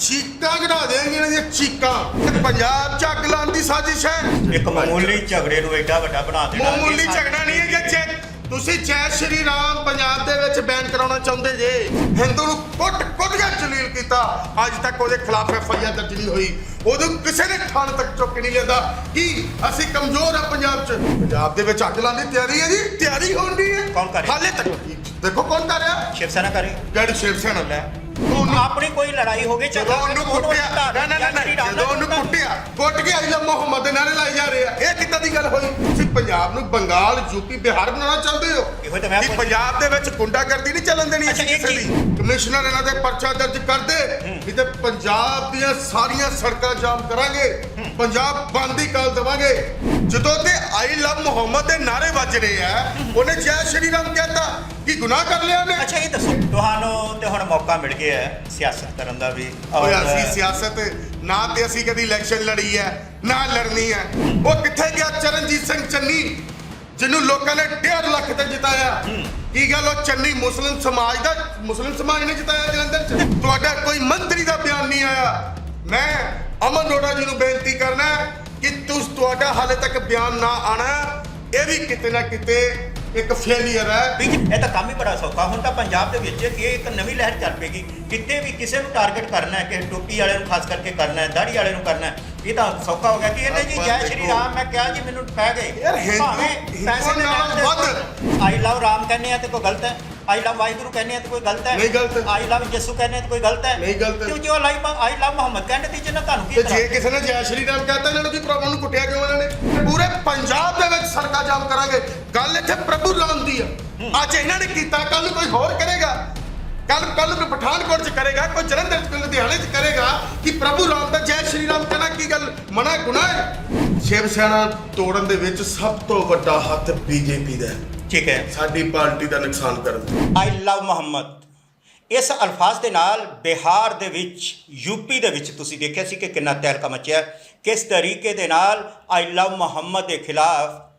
ਚੀਕਾਂ ਘੜਾ ਦੇਣਗੇ ਇਹਨਾਂ ਦੀਆਂ ਚੀਕਾਂ। ਪੰਜਾਬ ਚ ਅੱਗ ਲਾਉਣ ਦੀ ਸਾਜ਼ਿਸ਼ ਹੈ। ਇੱਕ ਮਾਮੂਲੀ ਝਗੜੇ ਨੂੰ ਐਡਾ ਵੱਡਾ ਬਣਾ ਦੇਣਾ ਮਾਮੂਲੀ ਝਗੜਾ ਨਹੀਂ ਹੈ ਜੇ ਚੈ- ਤੁਸੀਂ ਜੈ ਸ਼੍ਰੀ ਰਾਮ ਪੰਜਾਬ ਦੇ ਵਿੱਚ ਬੈਨ ਕਰਾਉਣਾ ਚਾਹੁੰਦੇ ਜੇ। ਹਿੰਦੂ ਨੂੰ ਕੁੱਟ ਕੁੱਟ ਕੇ ਜਲੀਲ ਕੀਤਾ। ਅੱਜ ਤੱਕ ਉਹਦੇ ਖਿਲਾਫ ਐਫ ਆਈ ਆਰ ਦਰਜ ਨਹੀਂ ਹੋਈ। ਉਦੋਂ ਕਿਸੇ ਨੇ ਥਾਣੇ ਤੱਕ ਚੁੱਕ ਨਹੀਂ ਲੈਂਦਾ ਕੀ ਅਸੀਂ ਕਮਜ਼ੋਰ ਆ ਪੰਜਾਬ 'ਚ? ਪੰਜਾਬ ਦੇ ਵਿੱਚ ਅੱਗ ਲਾਉਣ ਦੀ ਤਿਆਰੀ ਹੈ ਜੀ। ਤਿਆਰੀ ਹੋਣ ਦੀ ਹੈ। ਕੌਣ ਕਰ ਰਿਹਾ? ਹਾਲੇ ਤੱਕ। ਦੇਖੋ ਕੌਣ ਕਰ ਰਿਹਾ? ਸ਼ਿਵ ਸੈਨਾ ਕਰੇ ਗੜ ਸ਼ਿਵ ਸੈਨਾ ਲੈ ਆਪਣੀ ਕੋਈ ਲੜਾਈ ਹੋ ਗਈ ਜਦੋਂ ਉਹਨੂੰ ਕੁੱਟਿਆ। ਨਾ ਨਾ ਨਾ ਜਦੋਂ ਉਹਨੂੰ ਕੁੱਟਿਆ। ਕੁੱਟ ਕੇ ਆਈਲਾ ਮੁਹੰਮਦ ਦੇ ਨਾਰੇ ਲਾਈ ਜਾ ਰਹੇ ਆ। ਇਹ ਕਿੱਦਾਂ ਦੀ ਗੱਲ ਹੋਈ? ਤੁਸੀਂ ਪੰਜਾਬ ਨੂੰ ਬੰਗਾਲ ਯੂਪੀ ਬਿਹਾਰ ਬਣਾਉਣਾ ਚਾਹੁੰਦੇ ਹੋ? ਇਹੋ ਤਾਂ ਮੈਂ ਪੰਜਾਬ ਦੇ ਵਿੱਚ ਗੁੰਡਾਗਰਦੀ ਨਹੀਂ ਚੱਲਣ ਦੇਣੀ ਅਸੀਂ ਅੱਛਾ, ਇਹ ਕਿਸੇ ਦੀ। ਕੀ- ਕਮਿਸ਼ਨਰ ਇਹਨਾਂ ਦੇ ਪਰਚਾ ਦਰਜ ਕਰਦੇ ਕਿ ਤੇ ਪੰਜਾਬ ਦੀਆਂ ਸਾਰੀਆਂ ਸੜਕਾਂ ਜਾਮ ਕਰਾਂਗੇ। ਪੰਜਾਬ ਬੰਦ ਹੀ ਕਰ ਦੇਵਾਂਗੇ। ਜਦੋਂ ਤੇ ਆਈ ਲਵ ਮੁਹੰਮਦ ਦੇ ਨਾਰੇ ਵੱਜ ਰਹੇ ਆ ਉਹਨੇ ਜੈ ਸ਼੍ਰੀ ਰਾਮ ਕਹਿੰਦਾ ਕੀ ਗੁਨਾਹ ਕਰ ਲਿਆ ਉਹਨੇ ਅੱਛਾ ਇਹ ਦੱਸੋ। ਤੁਹਾਨੂੰ ਤੇ ਹੁਣ ਮੌਕਾ ਮਿਲ ਗਿਆ ਹੈ ਸਿਆਸਤ ਕਰਨ ਦਾ ਵੀ। ਓਏ ਅਸੀਂ ਸਿਆਸਤ ਨਾ ਤੇ ਅਸੀਂ ਕਦੀ ਇਲੈਕਸ਼ਨ ਲੜੀ ਹੈ ਨਾ ਲੜਨੀ ਹੈ। ਉਹ ਕਿੱਥੇ ਗਿਆ? ਚਰਨਜੀਤ ਸਿੰਘ ਚੰਨੀ ਜਿਹਨੂੰ ਲੋਕਾਂ ਨੇ 1.5 ਲੱਖ ਤੇ ਜਿਤਾਇਆ। ਕੀ ਗੱਲ? ਉਹ ਚੰਨੀ ਮੁਸਲਿਮ ਸਮਾਜ ਦਾ ਮੁਸਲਿਮ ਸਮਾਜ ਨੇ ਜਿਤਾਇਆ ਜਲੰਧਰ ਚ? ਤੁਹਾਡਾ ਕੋਈ ਮੰਤਰੀ ਦਾ ਬਿਆਨ ਨਹੀਂ ਆਇਆ। ਮੈਂ ਅਮਨ ਅਰੋੜਾ ਜੀ ਨੂੰ ਬੇਨਤੀ ਕਰਨਾ ਕਿ ਤੁਸ ਤੁਹਾਡਾ ਹਾਲੇ ਤੱਕ ਬਿਆਨ ਨਾ ਆਣਾ। ਇਹ ਵੀ ਕਿਤੇ ਨਾ ਕਿਤੇ ਇੱਕ ਫੇਲਿਅਰ ਹੈ। ਵੀ ਇਹ ਤਾਂ ਕੰਮ ਹੀ ਬੜਾ ਸੌਖਾ। ਹੁਣ ਤਾਂ ਪੰਜਾਬ ਦੇ ਵਿੱਚ ਇਹ ਇੱਕ ਨਵੀਂ ਲਹਿਰ ਚੱਲ ਪਏਗੀ ਕਿਤੇ ਵੀ ਕਿਸੇ ਨੂੰ ਟਾਰਗੇਟ ਕਰਨਾ ਹੈ ਕਿ ਟੋਪੀ ਵਾਲੇ ਨੂੰ ਖਾਸ ਕਰਕੇ ਕਰਨਾ ਹੈ ਦਾੜੀ ਵਾਲੇ ਨੂੰ ਕਰਨਾ ਹੈ ਇਹ ਤਾਂ ਸੌਖਾ ਹੋ ਗਿਆ ਕਿ ਇਹਨੇ ਜੀ ਜੈ ਸ਼੍ਰੀ ਰਾਮ ਮੈਂ ਕਿਹਾ ਜੀ ਮੈਨੂੰ ਪੈ ਗਏ। ਯਾਰ ਹਿੰਦੂ- ਹਿੰਦੂਆਂ ਪੈਸੇ ਦੇ ਨਾਲੋਂ ਵੱਧ। ਆਈ ਲਵ ਰਾਮ ਕਹਿੰਦੇ ਆ ਤੇ ਕੋਈ ਗਲਤ ਹੈ। ਆਈ ਲਵ ਵਾਹਿਗੁਰੂ ਕਹਿੰਦੇ ਆ ਤੇ ਕੋਈ ਗਲਤ ਹੈ। ਨਹੀਂ ਗਲਤ। ਆਈ ਲਵ ਯਿਸੂ ਕਹਿੰਦੇ ਆ ਤੇ ਕੋਈ ਗਲਤ ਹੈ। ਨਹੀਂ ਗਲਤ। ਕਿਉਂ ਜੋ ਆਈ ਆਈ ਲਵ ਮੁਹੰਮਦ ਕਹਿੰਦੇ ਤੇ ਜਿਹਨਾਂ ਤੁਹਾਨੂੰ ਕੀ ਤੇ ਜੇ ਕਿਸੇ ਨੇ ਜੈ ਸ਼੍ਰੀ ਰਾਮ ਕਹਤਾ ਇਹਨਾਂ ਨੂੰ ਕੀ ਪ੍ਰੋਬਲਮ ਨੂੰ ਕੁੱਟਿਆ ਕਿਉਂ ਇਹਨਾਂ ਨੇ? ਪੂਰੇ ਪੰਜਾਬ ਦੇ ਵਿੱਚ ਸੜਕਾਂ ਜਾਮ ਕਰਾਂਗੇ। ਗੱਲ ਇੱਥੇ ਪ੍ਰਭੂ ਰਾਮ ਦੀ ਆ। ਅੱਜ ਇਹਨਾਂ ਨੇ ਕੀਤਾ ਕੱਲ ਨੂੰ ਕੋਈ ਹੋਰ ਕਰੇਗਾ। ਕੱਲ ਕੱਲ ਨੂੰ ਪਠਾਨਕੋਟ 'ਚ ਕਰੇਗਾ ਕੋਈ ਜਲੰਧਰ 'ਚ ਕੋਈ ਲੁਧਿਆਣੇ 'ਚ ਕਰੇਗਾ ਕਿ ਪ੍ਰਭੂ ਰਾਮ ਦਾ ਜੈ ਸ਼੍ਰੀ ਰਾਮ ਕਹਿਣਾ ਕੀ ਗੱਲ? ਮਨਾ ਗੁਨਾਹ ਹੈ? ਸ਼ਿਵ ਸੈਨਾ ਤੋੜਨ ਦੇ ਵਿੱਚ ਸਭ ਤੋਂ ਵੱਡਾ ਹੱਥ ਬੀਜੇਪੀ ਦਾ ਹੈ। ਠੀਕ ਹੈ। ਸਾਡੀ ਪਾਰਟੀ ਦਾ ਨੁਕਸਾਨ ਕਰਨ ਆਈ ਲਵ ਮੁਹੰਮਦ। ਇਸ ਅਲਫਾਜ਼ ਦੇ ਨਾਲ ਬਿਹਾਰ ਦੇ ਵਿੱਚ ਯੂਪੀ ਦੇ ਵਿੱਚ ਤੁਸੀਂ ਦੇਖਿਆ ਸੀ ਕਿ ਕਿੰਨਾ ਤਹਿਲਕਾ ਮਚਿਆ। ਕਿਸ ਤਰੀਕੇ ਦੇ ਨਾਲ ਆਈ ਲਵ ਮੁਹੰਮਦ ਦੇ ਖਿਲਾਫ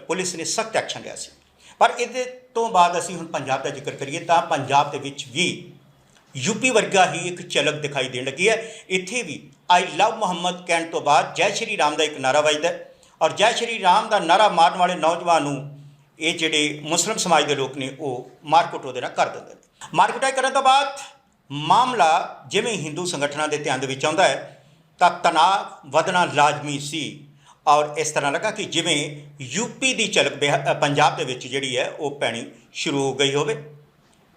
ਪੁਲਿਸ ਨੇ ਸਖਤ ਐਕਸ਼ਨ ਲਿਆ ਸੀ। ਪਰ ਇਹਦੇ ਤੋਂ ਬਾਅਦ ਅਸੀਂ ਹੁਣ ਪੰਜਾਬ ਦਾ ਜ਼ਿਕਰ ਕਰੀਏ ਤਾਂ ਪੰਜਾਬ ਦੇ ਵਿੱਚ ਵੀ ਯੂਪੀ ਵਰਗਾ ਹੀ ਇੱਕ ਝਲਕ ਦਿਖਾਈ ਦੇਣ ਲੱਗੀ ਹੈ। ਇੱਥੇ ਵੀ ਆਈ ਲਵ ਮੁਹੰਮਦ ਕਹਿਣ ਤੋਂ ਬਾਅਦ ਜੈ ਸ਼੍ਰੀ ਰਾਮ ਦਾ ਇੱਕ ਨਾਰਾ ਵੱਜਦਾ ਔਰ ਜੈ ਸ਼੍ਰੀ ਰਾਮ ਦਾ ਨਾਰਾ ਮਾਰਨ ਵਾਲੇ ਨੌਜਵਾਨ ਨੂੰ ਇਹ ਜਿਹੜੇ ਮੁਸਲਿਮ ਸਮਾਜ ਦੇ ਲੋਕ ਨੇ ਉਹ ਮਾਰਕੁੱਟ ਉਹਦੇ ਨਾਲ ਕਰ ਦਿੰਦੇ ਨੇ। ਮਾਰਕੁਟਾਈ ਕਰਨ ਤੋਂ ਬਾਅਦ ਮਾਮਲਾ ਜਿਵੇਂ ਹਿੰਦੂ ਸੰਗਠਨਾਂ ਦੇ ਧਿਆਨ ਦੇ ਵਿੱਚ ਆਉਂਦਾ ਹੈ ਤਾਂ ਤਣਾਅ ਵਧਣਾ ਲਾਜ਼ਮੀ ਸੀ। ਔਰ ਇਸ ਤਰ੍ਹਾਂ ਲੱਗਾ ਕਿ ਜਿਵੇਂ ਯੂਪੀ ਦੀ ਝਲਕ ਬਿਹਾ- ਪੰਜਾਬ ਦੇ ਵਿੱਚ ਜਿਹੜੀ ਹੈ ਉਹ ਪੈਣੀ ਸ਼ੁਰੂ ਹੋ ਗਈ ਹੋਵੇ।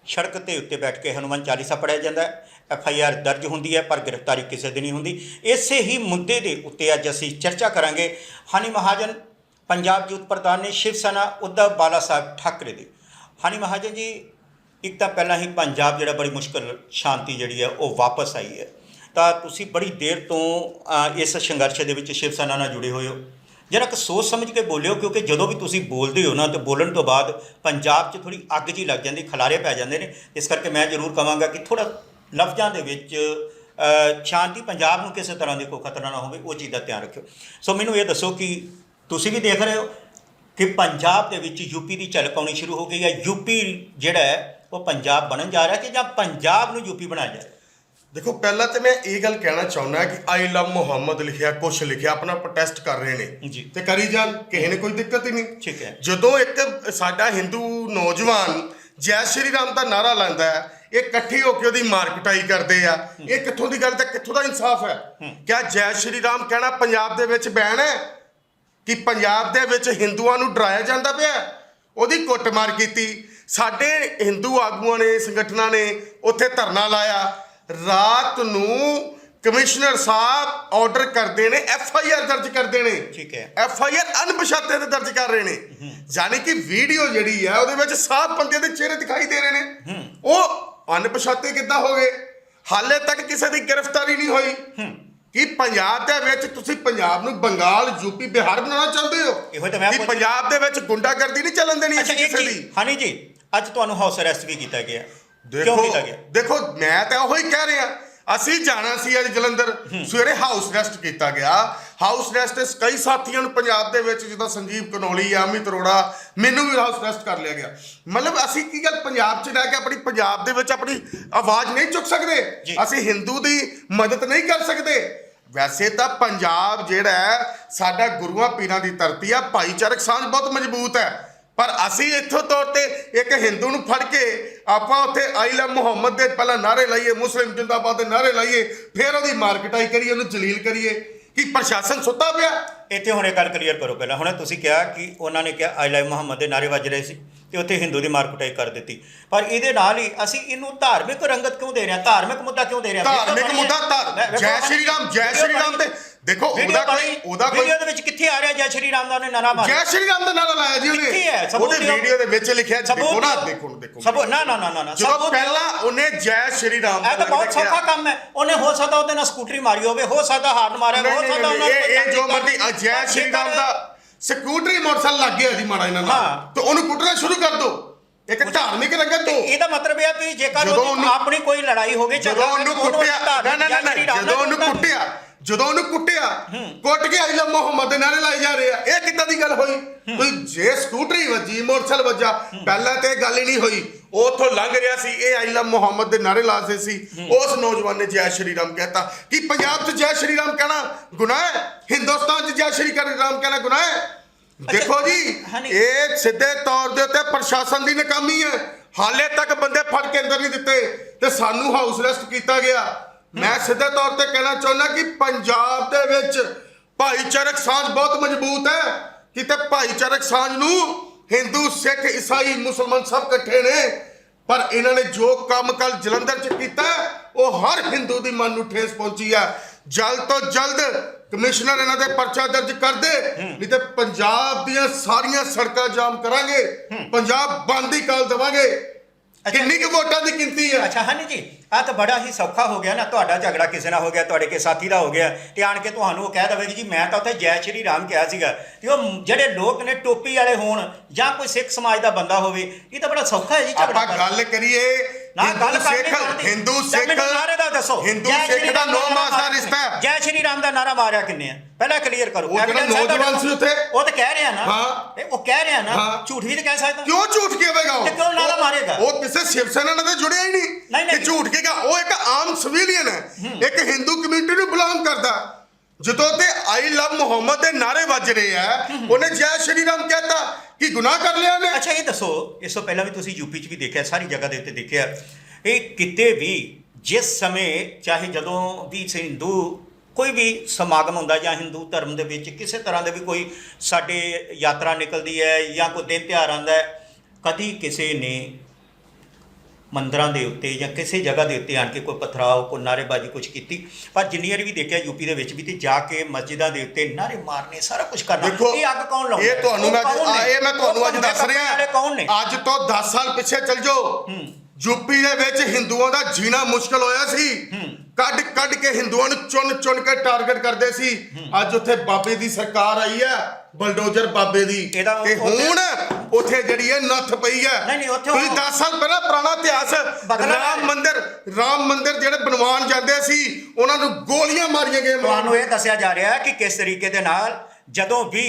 ਸੜਕ ਤੇ ਉੱਤੇ ਬੈਠ ਕੇ ਹਨੂੰਮਾਨ ਚਾਲੀਸਾ ਪੜਿਆ ਜਾਂਦਾ ਹੈ। ਐਫ ਆਈ ਆਰ ਦਰਜ ਹੁੰਦੀ ਹੈ ਪਰ ਗ੍ਰਿਫਤਾਰੀ ਕਿਸੇ ਦੀ ਨਹੀਂ ਹੁੰਦੀ। ਇਸੇ ਹੀ ਮੁੱਦੇ ਦੇ ਉੱਤੇ ਅੱਜ ਅਸੀਂ ਚਰਚਾ ਕਰਾਂਗੇ। ਹਨੀ ਮਹਾਜਨ, ਪੰਜਾਬ ਯੂਥ ਪ੍ਰਧਾਨ ਨੇ ਸ਼ਿਵ ਸੈਨਾ ਉद्धਵ ਬਾਲਾ ਸਾਹਿਬ ਠਾਕਰੇ ਦੇ। ਹਨੀ ਮਹਾਜਨ ਜੀ, ਇੱਕ ਤਾਂ ਪਹਿਲਾਂ ਹੀ ਪੰਜਾਬ ਜਿਹੜਾ ਬੜੀ ਮੁਸ਼ਕਲ ਸ਼ਾਂਤੀ ਜਿਹੜੀ ਹੈ ਉਹ ਵਾਪਸ ਆਈ ਹੈ। ਤਾਂ ਤੁਸੀਂ ਬੜੀ ਦੇਰ ਤੋਂ ਇਸ ਸੰਘਰਸ਼ ਦੇ ਵਿੱਚ ਸ਼ਿਵ ਸੈਨਾ ਨਾਲ ਜੁੜੇ ਹੋਏ ਹੋ। ਜਰਾ ਕਿ ਸੋਚ ਸਮਝ ਕੇ ਬੋਲਿਓ, ਕਿਉਂਕਿ ਜਦੋਂ ਵੀ ਤੁਸੀਂ ਬੋਲਦੇ ਹੋ ਨਾ, ਤੇ ਬੋਲਣ ਤੋਂ ਬਾਅਦ ਪੰਜਾਬ 'ਚ ਥੋੜੀ ਅੱਗ ਜੀ ਲੱਗ ਜਾਂਦੀ, ਖਲਾਰੇ ਪੈ ਜਾਂਦੇ ਨੇ। ਇਸ ਕਰਕੇ ਮੈਂ ਜ਼ਰੂਰ ਕਹਾਂਗਾ ਕਿ ਥੋੜਾ ਲਫ਼ਜ਼ਾਂ ਦੇ ਵਿੱਚ ਸ਼ਾਂਤੀ ਪੰਜਾਬ ਨੂੰ ਕਿਸੇ ਤਰ੍ਹਾਂ ਦੀ ਕੋਈ ਖਤਰਾ ਨਾ ਹੋਵੇ, ਉਹ ਚੀਜ਼ ਦਾ ਧਿਆਨ ਰੱਖਿਓ। ਸੋ ਮੈਨੂੰ ਇਹ ਦੱਸੋ ਕਿ ਤੁਸੀਂ ਵੀ ਦੇਖ ਰਹੇ ਹੋ ਕਿ ਪੰਜਾਬ ਦੇ ਵਿੱਚ ਯੂਪੀ ਦੀ ਝਲਕ ਆਉਣੀ ਸ਼ੁਰੂ ਹੋ ਗਈ ਹੈ। ਯੂਪੀ ਜਿਹੜਾ ਹੈ, ਉਹ ਪੰਜਾਬ ਬਣਨ ਜਾ ਰਿਹਾ ਕਿ ਜਾਂ ਪੰਜਾਬ ਨੂੰ ਯੂਪੀ ਬਣਾਇਆ ਜਾ ਰਿਹਾ? ਦੇਖੋ ਪਹਿਲਾਂ ਤੇ ਮੈਂ ਇਹ ਗੱਲ ਕਹਿਣਾ ਚਾਹੁੰਦਾ ਕਿ ਆਈ ਲਵ ਮੁਹੰਮਦ ਲਿਖਿਆ ਕੁਛ ਲਿਖਿਆ ਆਪਣਾ ਪ੍ਰੋਟੈਸਟ ਕਰ ਰਹੇ ਨੇ। ਤੇ ਕਰੀ ਜਾਣ ਕਿਸੇ ਨੇ ਕੋਈ ਦਿੱਕਤ ਹੀ ਨਹੀਂ। ਠੀਕ ਹੈ। ਜਦੋਂ ਇੱਕ ਸਾਡਾ ਹਿੰਦੂ ਨੌਜਵਾਨ ਜੈ ਸ਼੍ਰੀ ਰਾਮ ਦਾ ਨਾਰਾ ਲਾਉਂਦਾ ਹੈ ਇਹ ਇਕੱਠੇ ਹੋ ਕੇ ਉਹਦੀ ਮਾਰ ਕੁਟਾਈ ਕਰਦੇ ਆ ਇਹ ਕਿੱਥੋਂ ਦੀ ਗੱਲ ਤੇ ਕਿੱਥੋਂ ਦਾ ਇਨਸਾਫ ਹੈ? ਕਿਆ ਜੈ ਸ਼੍ਰੀ ਰਾਮ ਕਹਿਣਾ ਪੰਜਾਬ ਦੇ ਵਿੱਚ ਬੈਨ ਹੈ? ਕਿ ਪੰਜਾਬ ਦੇ ਵਿੱਚ ਹਿੰਦੂਆਂ ਨੂੰ ਡਰਾਇਆ ਜਾਂਦਾ ਪਿਆ? ਉਹਦੀ ਕੁੱਟਮਾਰ ਕੀਤੀ। ਸਾਡੇ ਹਿੰਦੂ ਆਗੂਆਂ ਨੇ ਸੰਗਠਨਾਂ ਨੇ ਉੱਥੇ ਧਰਨਾ ਲਾਇਆ। ਰਾਤ ਨੂੰ ਕਮਿਸ਼ਨਰ ਸਾਹਿਬ ਆਰਡਰ ਕਰਦੇ ਨੇ ਐਫ ਆਈ ਆਰ ਦਰਜ ਕਰਦੇ ਨੇ। ਠੀਕ ਹੈ। ਐਫ ਆਈ ਆਰ ਅਣਪਛਾਤੇ ਤੇ ਦਰਜ ਕਰ ਰਹੇ ਨੇ। ਯਾਨੀ ਕਿ ਵੀਡੀਓ ਜਿਹੜੀ ਹੈ ਉਹਦੇ ਵਿੱਚ ਸਾਫ਼ ਬੰਦਿਆਂ ਦੇ ਚਿਹਰੇ ਦਿਖਾਈ ਦੇ ਰਹੇ ਨੇ। ਉਹ ਅਣਪਛਾਤੇ ਕਿੱਦਾਂ ਹੋ ਗਏ? ਹਾਲੇ ਤੱਕ ਕਿਸੇ ਦੀ ਗ੍ਰਿਫਤਾਰੀ ਨਹੀਂ ਹੋਈ। ਕਿ ਪੰਜਾਬ ਦੇ ਵਿੱਚ ਤੁਸੀਂ ਪੰਜਾਬ ਨੂੰ ਬੰਗਾਲ ਯੂਪੀ ਬਿਹਾਰ ਬਣਾਉਣਾ ਚਾਹੁੰਦੇ ਇਹੋ ਹੋ ਤਾਂ ਮੈਂ ਕਿ ਪੰਜਾਬ ਦੇ ਵਿੱਚ ਗੁੰਡਾਗਰਦੀ ਨਹੀਂ ਚੱਲਣ ਦੇਣੀ ਕਿਸੇ ਦੀ? ਹਨੀ ਜੀ ਅੱਜ ਤੁਹਾਨੂੰ ਹਾਊਸ ਅਰੈਸਟ ਵੀ ਕੀਤਾ ਗਿਆ। ਕਿਉਂ ਦੇਖੋ ਗਿਆ ਦੇਖੋ ਮੈਂ ਤਾਂ ਉਹੀ ਕਹਿ ਰਿਹਾ। ਅਸੀਂ ਜਾਣਾ ਸੀ ਅੱਜ ਜਲੰਧਰ। ਸਵੇਰੇ ਹਾਊਸ ਅਰੈਸਟ ਕੀਤਾ ਗਿਆ। ਹਾਊਸ ਅਰੈਸਟ ਕਈ ਸਾਥੀਆਂ ਨੂੰ ਪੰਜਾਬ ਦੇ ਵਿੱਚ ਜਿੱਦਾਂ ਸੰਜੀਵ ਕਨੌਲੀ ਆ ਅਮਿਤ ਅਰੋੜਾ ਮੈਨੂੰ ਵੀ ਹਾਊਸ ਅਰੈਸਟ ਕਰ ਲਿਆ ਗਿਆ। ਮਤਲਬ ਅਸੀਂ ਕੀ ਗੱਲ ਪੰਜਾਬ 'ਚ ਰਹਿ ਕੇ ਆਪਣੀ ਪੰਜਾਬ ਦੇ ਵਿੱਚ ਆਪਣੀ ਆਵਾਜ਼ ਨਹੀਂ ਚੁੱਕ। ਸਕਦੇ? ਅਸੀਂ ਹਿੰਦੂ ਦੀ ਮਦਦ ਨਹੀਂ ਕਰ ਸਕਦੇ। ਵੈਸੇ ਤਾਂ ਪੰਜਾਬ ਜਿਹੜਾ ਹੈ ਸਾਡਾ ਗੁਰੂਆਂ ਪੀਰਾਂ ਦੀ ਧਰਤੀ ਆ ਭਾਈਚਾਰਕ ਸਾਂਝ ਬਹੁਤ ਮਜ਼ਬੂਤ ਹੈ। ਪਰ ਅਸੀਂ ਇੱਥੋਂ ਤੌਰ ਤੇ ਇੱਕ ਹਿੰਦੂ ਨੂੰ ਫੜ ਕੇ ਆਪਾਂ ਉੱਥੇ ਆਈ ਲਵ ਮੁਹੰਮਦ ਦੇ ਪਹਿਲਾਂ ਨਾਰੇ ਲਾਈਏ, ਮੁਸਲਿਮ ਜਿੰਦਾਬਾਦ ਦੇ ਨਾਰੇ ਲਾਈਏ, ਫਿਰ ਉਹਦੀ ਮਾਰਕਟਾਈ ਕਰੀਏ, ਉਹਨੂੰ ਜਲੀਲ ਕਰੀਏ, ਕਿ ਪ੍ਰਸ਼ਾਸਨ ਸੁੱਤਾ ਪਿਆ? ਇੱਥੇ ਹੁਣ ਇਹ ਗੱਲ ਕਲੀਅਰ ਕਰੋ ਪਹਿਲਾਂ। ਹੁਣੇ ਤੁਸੀਂ ਕਿਹਾ ਕਿ ਉਹਨਾਂ ਨੇ ਕਿਹਾ ਆਈ ਲਾਈਵ ਮੁਹੰਮਦ ਦੇ ਨਾਰੇ ਵੱਜ ਰਹੇ ਸੀ। ਤੇ ਉੱਥੇ ਹਿੰਦੂ ਦੀ ਮਾਰਕੁਟਾਈ ਕਰ ਦਿੱਤੀ ਪਰ ਇਹਦੇ ਨਾਲ ਹੀ ਅਸੀਂ ਇਹਨੂੰ ਧਾਰਮਿਕ ਰੰਗਤ ਕਿਉਂ ਦੇ ਰਹੇ ਹਾਂ ਧਾਰਮਿਕ ਮੁੱਦਾ ਕਿਉਂ ਦੇ ਰਹੇ ਹਾਂ ਧਾਰਮਿਕ ਮੁੱਦਾ। ਧਾਰ ਜੈ ਸ਼੍ਰੀ ਰਾਮ ਜੈ ਸ਼੍ਰੀ ਰਾਮ ਤੇ ਦੇਖੋ ਉਹਦਾ ਕੋਈ ਉਹਦਾ ਕੋਈ ਵੀਡੀਓ ਦੇ ਵਿੱਚ ਕਿੱਥੇ ਆ ਰਿਹਾ ਜੈ ਸ਼੍ਰੀ ਰਾਮ ਦਾ ਉਹਨੇ ਨਾਰਾ ਮਾਰਿਆ ਜੈ ਸ਼੍ਰੀ ਰਾਮ ਦਾ ਨਾਰਾ ਲਾਇਆ ਜੀ ਉਹਨੇ ਕਿੱਥੇ ਹੈ? ਉਹਦੇ। ਵੀਡੀਓ ਦੇ ਵਿੱਚ ਲਿਖਿਆ ਦੇਖੋ ਨਾ। ਦੇਖੋ ਦੇਖੋ ਸਬੂਤ ਨਾ ਨਾ ਨਾ ਨਾ ਨਾ ਜਦੋਂ। ਪਹਿਲਾਂ ਉਹਨੇ ਜੈ ਸ਼੍ਰੀ ਰਾਮ ਇਹ ਤਾਂ ਬਹੁਤ। ਸੌਖਾ ਕੰਮ ਹੈ ਉਹਨੇ ਹੋ ਸਕਦਾ ਉਹਦੇ ਨਾਲ ਸਕੂਟਰੀ ਮਾਰੀ ਹੋਵੇ ਹੋ ਸਕਦਾ ਹਾਰਨ ਮਾਰਿਆ ਹੋ ਸਕਦਾ ਉਹਨਾਂ ਇਹ ਇਹ ਜੋ ਮਰਦੀ ਜੈ ਸ਼੍ਰੀ ਰਾਮ ਦਾ ਸਕੂਟਰੀ ਮੋਟਰਸਾਈਕਲ ਲੱਗ ਗਿਆ ਜੀ ਮਾੜਾ ਇਹਨਾਂ ਨਾਲ ਹਾਂ। ਤੇ ਉਹਨੂੰ ਕੁੱਟਣਾ ਸ਼ੁਰੂ ਕਰ ਦੋ। ਇੱਕ ਧਾਰਮਿਕ ਰੰਗਤ ਤੋਂ ਇਹਦਾ ਮਤਲਬ ਇਹ ਆ ਕਿ ਜੇਕਰ ਜਦੋਂ ਉਹਦੀ ਉਹਨੂੰ- ਆਪਣੀ ਕੋਈ ਲੜਾਈ ਹੋ ਗਈ ਜਦੋਂ ਉਹਨੂੰ ਕੁੱਟਿਆ ਨਾ ਨਾ ਨਾ ਨਾ ਜਦੋਂ ਉਹਨੂੰ ਕੁੱਟਿਆ ਜਦੋਂ ਉਹਨੂੰ ਕੁੱਟਿਆ ਕੁੱਟ ਕੇ ਆਈ ਲਵ ਮੁਹੰਮਦ ਦੇ ਨਾਰੇ ਲਾਏ ਜਾ ਰਹੇ ਆ। ਇਹ ਕਿੱਦਾਂ ਦੀ ਗੱਲ ਹੋਈ? ਕੋਈ ਜੇ ਸਕੂਟਰੀ ਵੱਜੀ ਮੋਟਰਸਾਈਕਲ ਵੱਜਾ ਪਹਿਲਾਂ ਤੇ ਗੱਲ ਹੀ ਨਹੀਂ ਹੋਈ। ਉੱਥੋਂ ਲੰਘ ਰਿਹਾ ਸੀ ਇਹ ਆਈ ਲਵ ਮੁਹੰਮਦ ਦੇ ਨਾਰੇ ਲਾਦੇ ਸੀ। ਉਸ ਨੌਜਵਾਨ ਨੇ ਜੈ ਸ਼੍ਰੀ ਰਾਮ ਕਹਿਤਾ ਕਿ ਪੰਜਾਬ 'ਚ ਜੈ ਸ਼੍ਰੀ ਰਾਮ ਕਹਿਣਾ ਗੁਨਾਹ ਹੈ? ਹਿੰਦੁਸਤਾਨ 'ਚ ਜੈ ਸ਼੍ਰੀ ਰਾਮ ਕਹਿਣਾ ਗੁਨਾਹ ਹੈ? ਦੇਖੋ ਜੀ। ਇਹ ਸਿੱਧੇ ਤੌਰ ਦੇ ਉੱਤੇ ਪ੍ਰਸ਼ਾਸਨ ਦੀ ਨਾਕਾਮੀ ਹੈ। ਹਾਲੇ ਤੱਕ ਬੰਦੇ ਫੜ ਕੇ ਅੰਦਰ ਨਹੀਂ ਦਿੱਤੇ ਤੇ ਸਾਨੂੰ ਹਾਊਸ ਅਰੈਸਟ ਕੀਤਾ ਗਿਆ। ਮੈਂ ਸਿੱਧੇ ਤੌਰ ਤੇ ਕਹਿਣਾ ਚਾਹੁੰਦਾ ਕਿ ਪੰਜਾਬ ਦੇ ਵਿੱਚ ਭਾਈਚਾਰਕ ਸਾਂਝ ਬਹੁਤ ਮਜ਼ਬੂਤ ਹੈ। ਕਿਤੇ ਭਾਈਚਾਰਕ ਸਾਂਝ ਨੂੰ ਹਿੰਦੂ ਸਿੱਖ ਈਸਾਈ ਮੁਸਲਮਾਨ ਸਭ ਇਕੱਠੇ ਨੇ ਪਰ ਇਹਨਾਂ ਨੇ ਜੋ ਕੰਮ ਕੱਲ ਜਲੰਧਰ ਚ ਕੀਤਾ ਉਹ ਹਰ ਹਿੰਦੂ ਦੀ ਮਨ ਨੂੰ ਠੇਸ ਪਹੁੰਚੀ ਹੈ ਜਲਦ ਤੋਂ ਜਲਦ ਕਮਿਸ਼ਨਰ ਇਹਨਾਂ ਦੇ ਪਰਚਾ ਦਰਜ ਕਰ ਦੇ ਨਹੀਂ ਤੇ ਪੰਜਾਬ ਦੀਆਂ ਸਾਰੀਆਂ ਸੜਕਾਂ ਜਾਮ ਕਰਾਂਗੇ ਪੰਜਾਬ ਬੰਦ ਹੀ ਕਾਲ ਦੇਵਾਂਗੇ। ਕਿੰਨੀ ਕੁ ਵੋਟਾਂ ਦੀ ਗਿਣਤੀ ਹੈ ਅੱਛਾ ਹਾਂਜੀ ਜੀ। ਆ ਤਾਂ ਬੜਾ ਹੀ ਸੌਖਾ ਹੋ ਗਿਆ ਨਾ ਤੁਹਾਡਾ ਝਗੜਾ ਕਿਸੇ ਨਾਲ ਹੋ ਗਿਆ ਤੁਹਾਡੇ ਕੇ ਸਾਥੀ ਦਾ ਹੋ ਗਿਆ ਤੇ ਆਣ ਕੇ ਤੁਹਾਨੂੰ ਉਹ ਕਹਿ ਦਵੇ ਕਿ ਜੀ ਮੈਂ ਤਾਂ ਉੱਥੇ ਜੈ ਸ਼੍ਰੀ ਰਾਮ ਕਿਹਾ ਸੀਗਾ ਤੇ ਉਹ ਜਿਹੜੇ ਲੋਕ ਨੇ ਟੋਪੀ ਵਾਲੇ ਹੋਣ ਜਾਂ ਕੋਈ ਸਿੱਖ ਸਮਾਜ ਦਾ ਬੰਦਾ ਹੋਵੇ ਇਹ ਤਾਂ ਬੜਾ ਸੌਖਾ ਹੈ ਜੀ ਝਗੜਾ ਆਪਾਂ। ਗੱਲ ਕਰੀਏ ਨਾ ਗੱਲ ਸਿੱਖ। ਹਿੰਦੂ ਸਿੱਖ ਨਾਅਰੇ ਦਾ ਦੱਸੋ ਹਿੰਦੂ ਸਿੱਖ ਦਾ ਨੌ ਮਾਸ ਰਿਸ਼ਤਾ ਜੈ ਸ਼੍ਰੀ ਰਾਮ ਦਾ ਨਾਰਾ ਮਾਰਿਆ ਕਿੰਨੇ ਆ ਪਹਿਲਾਂ ਕਲੀਅਰ ਕਰੋ ਉਹ ਜਿਹੜਾ ਨੌਜਵਾਨ ਸੀ। ਉੱਥੇ? ਉਹ ਤਾਂ ਕਹਿ ਰਿਹਾ ਨਾ ਹਾਂ। ਉਹ ਕਹਿ ਰਿਹਾ ਨਾ। ਝੂਠ ਵੀ ਤਾਂ ਕਹਿ ਸਕਦਾ ਕਿਉਂ ਝੂਠ ਕਹੇਗਾ ਉਹ ਕਿਉਂ ਉਹ- ਮਾਰੇਗਾ? ਉਹ ਕਿਸੇ ਸ਼ਿਵ ਸੈਨਾ ਨਾਲ ਜੁੜਿਆ ਹੀ ਨਹੀਂ, ਨਹੀਂ ਨਹੀਂ। ਕਿ ਝੂਠ ਕਹੇਗਾ ਉਹ ਇੱਕ ਆਮ ਸਿਵਿਲੀਅਨ ਹੈ। ਇੱਕ ਹਿੰਦੂ ਕਮਿਊਨਿਟੀ ਨੂੰ ਬਿਲੋਂਗ ਕਰਦਾ। ਜਦੋਂ ਤੇ ਆਈ ਲਵ ਮੁਹੰਮਦ ਦੇ ਨਾਰੇ ਵੱਜ ਰਹੇ ਆ, ਉਹਨੇ ਜੈ ਸ਼੍ਰੀ ਰਾਮ ਕਹਿਤਾ ਕਿ ਗੁਨਾਹ ਕਰ ਲਿਆ ਨੇ ਅੱਛਾ, ਇਹ ਦੱਸੋ, ਇਸ ਤੋਂ ਪਹਿਲਾਂ ਵੀ ਤੁਸੀਂ ਯੂਪੀ 'ਚ ਵੀ ਦੇਖਿਆ, ਸਾਰੀ ਜਗ੍ਹਾ ਦੇ ਉੱਤੇ ਦੇਖਿਆ। ਇਹ ਕਿਤੇ ਵੀ, ਜਿਸ ਸਮੇਂ, ਚਾਹੇ ਜਦੋਂ ਵੀ ਹਿੰਦੂ ਕੋਈ ਵੀ ਸਮਾਗਮ ਹੁੰਦਾ ਜਾਂ ਹਿੰਦੂ ਧਰਮ ਦੇ ਵਿੱਚ, ਕਿਸੇ ਤਰ੍ਹਾਂ ਦੇ ਵੀ ਕੋਈ ਸਾਡੇ ਯਾਤਰਾ ਨਿਕਲਦੀ ਹੈ ਜਾਂ ਕੋਈ ਦਿਨ ਤਿਉਹਾਰ ਆਉਂਦਾ ਹੈ, ਕਦੀ ਕਿਸੇ ਨੇ ਮੰਦਰਾਂ ਦੇ ਉੱਤੇ ਜਾਂ ਕਿਸੇ ਜਗ੍ਹਾ ਦੇ ਉੱਤੇ ਆਣ ਕੇ ਕੋਈ ਪਥਰਾਓ ਕੋਈ ਨਾਅਰੇਬਾਜ਼ੀ ਕੁਝ ਕੀਤੀ। ਪਰ ਜਿੰਨੀ ਵਾਰੀ ਵੀ ਦੇਖਿਆ ਯੂਪੀ ਦੇ ਵਿੱਚ ਵੀ ਤੇ ਜਾ ਕੇ ਮਸਜਿਦਾਂ ਦੇ ਉੱਤੇ ਨਾਅਰੇ ਮਾਰਨੇ ਸਾਰਾ ਕੁਝ ਕਰਨਾ ਇਹ ਅੱਗ ਕੌਣ ਲਾਉਂਦਾ ਇਹ ਤੁਹਾਨੂੰ ਮੈਂ? ਇਹ ਮੈਂ ਤੁਹਾਨੂੰ ਅੱਜ ਦੱਸ ਰਿਹਾ। ਅੱਜ ਤੋਂ 10 ਸਾਲ ਪਿੱਛੇ ਚੱਲ ਜਾਓ। ਯੂਪੀ ਦੇ ਵਿੱਚ ਹਿੰਦੂਆਂ ਦਾ ਜੀਣਾ ਮੁਸ਼ਕਲ ਹੋਇਆ ਸੀ। ਕੱਢ ਕੱਢ ਕੇ ਹਿੰਦੂਆਂ ਨੂੰ ਚੁਣ ਚੁਣ ਕੇ ਟਾਰਗੇਟ ਕਰਦੇ ਸੀ। ਅੱਜ ਉੱਥੇ ਬਾਬੇ ਦੀ ਸਰਕਾਰ ਆਈ ਹੈ। ਬਲਡੋਜ਼ਰ ਬਾਬੇ ਦੀ ਇਹਦਾ ਤੇ ਉੱਥੇ- ਹੁਣ ਉੱਥੇ ਜਿਹੜੀ ਹੈ ਨੱਥ ਪਈ ਹੈ ਨਹੀਂ, ਨਹੀਂ, ਉੱਥੇ ਤੁਸੀਂ ਉਹ- 10 ਸਾਲ ਪਹਿਲਾਂ ਪੁਰਾਣਾ ਇਤਿਹਾਸ ਬਦਲਾ ਰਾਮ ਹੈ। ਮੰਦਿਰ ਰਾਮ ਮੰਦਿਰ ਜਿਹੜੇ ਬਣਵਾਉਣ ਜਾਂਦੇ ਸੀ ਉਹਨਾਂ ਨੂੰ ਗੋਲੀਆਂ ਮਾਰੀਆਂ ਗਈਆਂ ਤੁਹਾਨੂੰ ਇਹ ਦੱਸਿਆ ਜਾ ਰਿਹਾ ਹੈ ਕਿ ਕਿਸ ਤਰੀਕੇ ਦੇ ਨਾਲ ਜਦੋਂ ਵੀ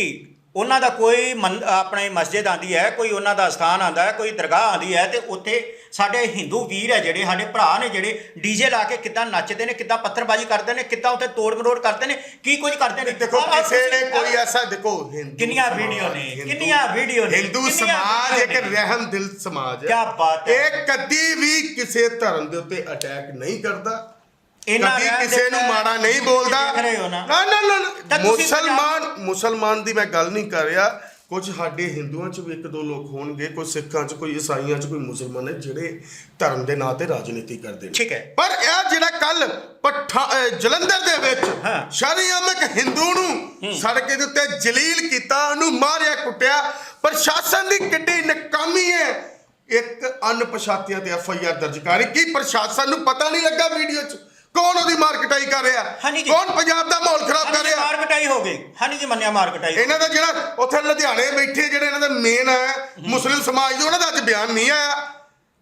ਉਹਨਾਂ ਦਾ ਕੋਈ ਆਪਣੇ ਮਸਜਿਦ ਆਂਦੀ ਹੈ ਕੋਈ ਉਹਨਾਂ ਦਾ ਸਥਾਨ ਆਂਦਾ ਹੈ ਕੋਈ ਦਰਗਾਹ ਆਂਦੀ ਹੈ ਤੇ ਉੱਥੇ ਸਾਡੇ ਹਿੰਦੂ ਵੀਰ ਹੈ ਜਿਹੜੇ ਸਾਡੇ ਭਰਾ ਨੇ ਜਿਹੜੇ ਡੀਜੇ ਲਾ ਕੇ ਕਿੱਦਾਂ ਨੱਚਦੇ ਨੇ ਕਿੱਦਾਂ ਪੱਥਰਬਾਜ਼ੀ ਕਰਦੇ ਨੇ ਕਿੱਦਾਂ ਉੱਥੇ ਤੋੜ ਮਰੋੜ ਕਰਦੇ ਨੇ ਕੀ ਕੁਝ ਕਰਦੇ ਨੇ ਦੇਖੋ ਕਿਸੇ ਨੇ ਕੋਈ ਐਸਾ ਦੇਖੋ ਕਿੰਨੀਆਂ ਵੀਡੀਓ ਨੇ, ਕਿੰਨੀਆਂ ਵੀਡੀਓ ਨੇ, ਹਿੰਦੂ ਸਮਾਜ ਇੱਕ। ਰਹਿਮ ਦਿਲ ਸਮਾਜ ਹੈ ਕਿਆ ਬਾਤ ਹੈ। ਇਹ ਕਦੀ ਵੀ ਕਿਸੇ ਧਰਮ ਦੇ ਉੱਤੇ ਅਟੈਕ ਨਹੀਂ ਕਰਦਾ ਇਹਨਾਂ ਕਦੀ ਕਿਸੇ ਨੂੰ ਮਾੜਾ ਨਹੀਂ ਬੋਲਦਾ। ਨਾ। ਨਾ ਨਾ ਮੁਸਲਮਾਨ ਮੁਸਲਮਾਨ ਦੀ ਮੈਂ ਗੱਲ ਨਹੀਂ ਕਰ ਰਿਹਾ। ਕੁਝ ਸਾਡੇ ਹਿੰਦੂਆਂ 'ਚ ਵੀ ਇੱਕ ਦੋ ਲੋਕ ਹੋਣਗੇ ਕੋਈ ਸਿੱਖਾਂ 'ਚ ਕੋਈ ਈਸਾਈਆਂ 'ਚ ਕੋਈ ਮੁਸਲਮਾਨ ਨੇ ਜਿਹੜੇ ਧਰਮ ਦੇ ਨਾਂ ਤੇ ਰਾਜਨੀਤੀ ਕਰਦੇ ਨੇ। ਠੀਕ ਹੈ। ਪਰ ਇਹ ਜਿਹੜਾ ਕੱਲ ਪਠਾ ਜਲੰਧਰ ਦੇ ਵਿੱਚ। ਸ਼ਰੀਆਮ ਇੱਕ ਹਿੰਦੂ ਨੂੰ ਸੜਕ ਦੇ ਉੱਤੇ ਜਲੀਲ ਕੀਤਾ ਉਹਨੂੰ ਮਾਰਿਆ ਕੁੱਟਿਆ। ਪ੍ਰਸ਼ਾਸਨ ਦੀ ਕਿੱਡੀ ਨਕਾਮੀ ਹੈ। ਇੱਕ ਅਨਪਛਾਤਿਆਂ ਤੇ ਐਫ ਆਈ ਆਰ ਦਰਜ ਕਰੀ। ਕੀ ਪ੍ਰਸ਼ਾਸਨ ਨੂੰ ਪਤਾ ਨਹੀਂ ਲੱਗਾ ਵੀਡੀਓ 'ਚ? ਕੌਣ ਉਹਦੀ ਮਾਰਕਟਾਈ ਕਰ ਰਿਹਾ? ਹਾਂਜੀ ਜੀ। ਕੌਣ ਪੰਜਾਬ ਦਾ ਮਾਹੌਲ ਖਰਾਬ ਕਰ ਰਿਹਾ? ਮਾਰ ਕਟਾਈ ਹੋ ਗਈ। ਹਾਂਜੀ ਜੀ ਮੰਨਿਆ ਮਾਰ ਕਟਾਈ ਇਹਨਾਂ ਦਾ ਜਿਹੜਾ ਉੱਥੇ ਲੁਧਿਆਣੇ ਬੈਠੇ ਜਿਹੜੇ ਇਹਨਾਂ ਦੇ ਮੇਨ ਹੈ ਮੁਸਲਿਮ ਸਮਾਜ ਦੇ ਉਹਨਾਂ ਦਾ ਅੱਜ ਬਿਆਨ ਨਹੀਂ ਆਇਆ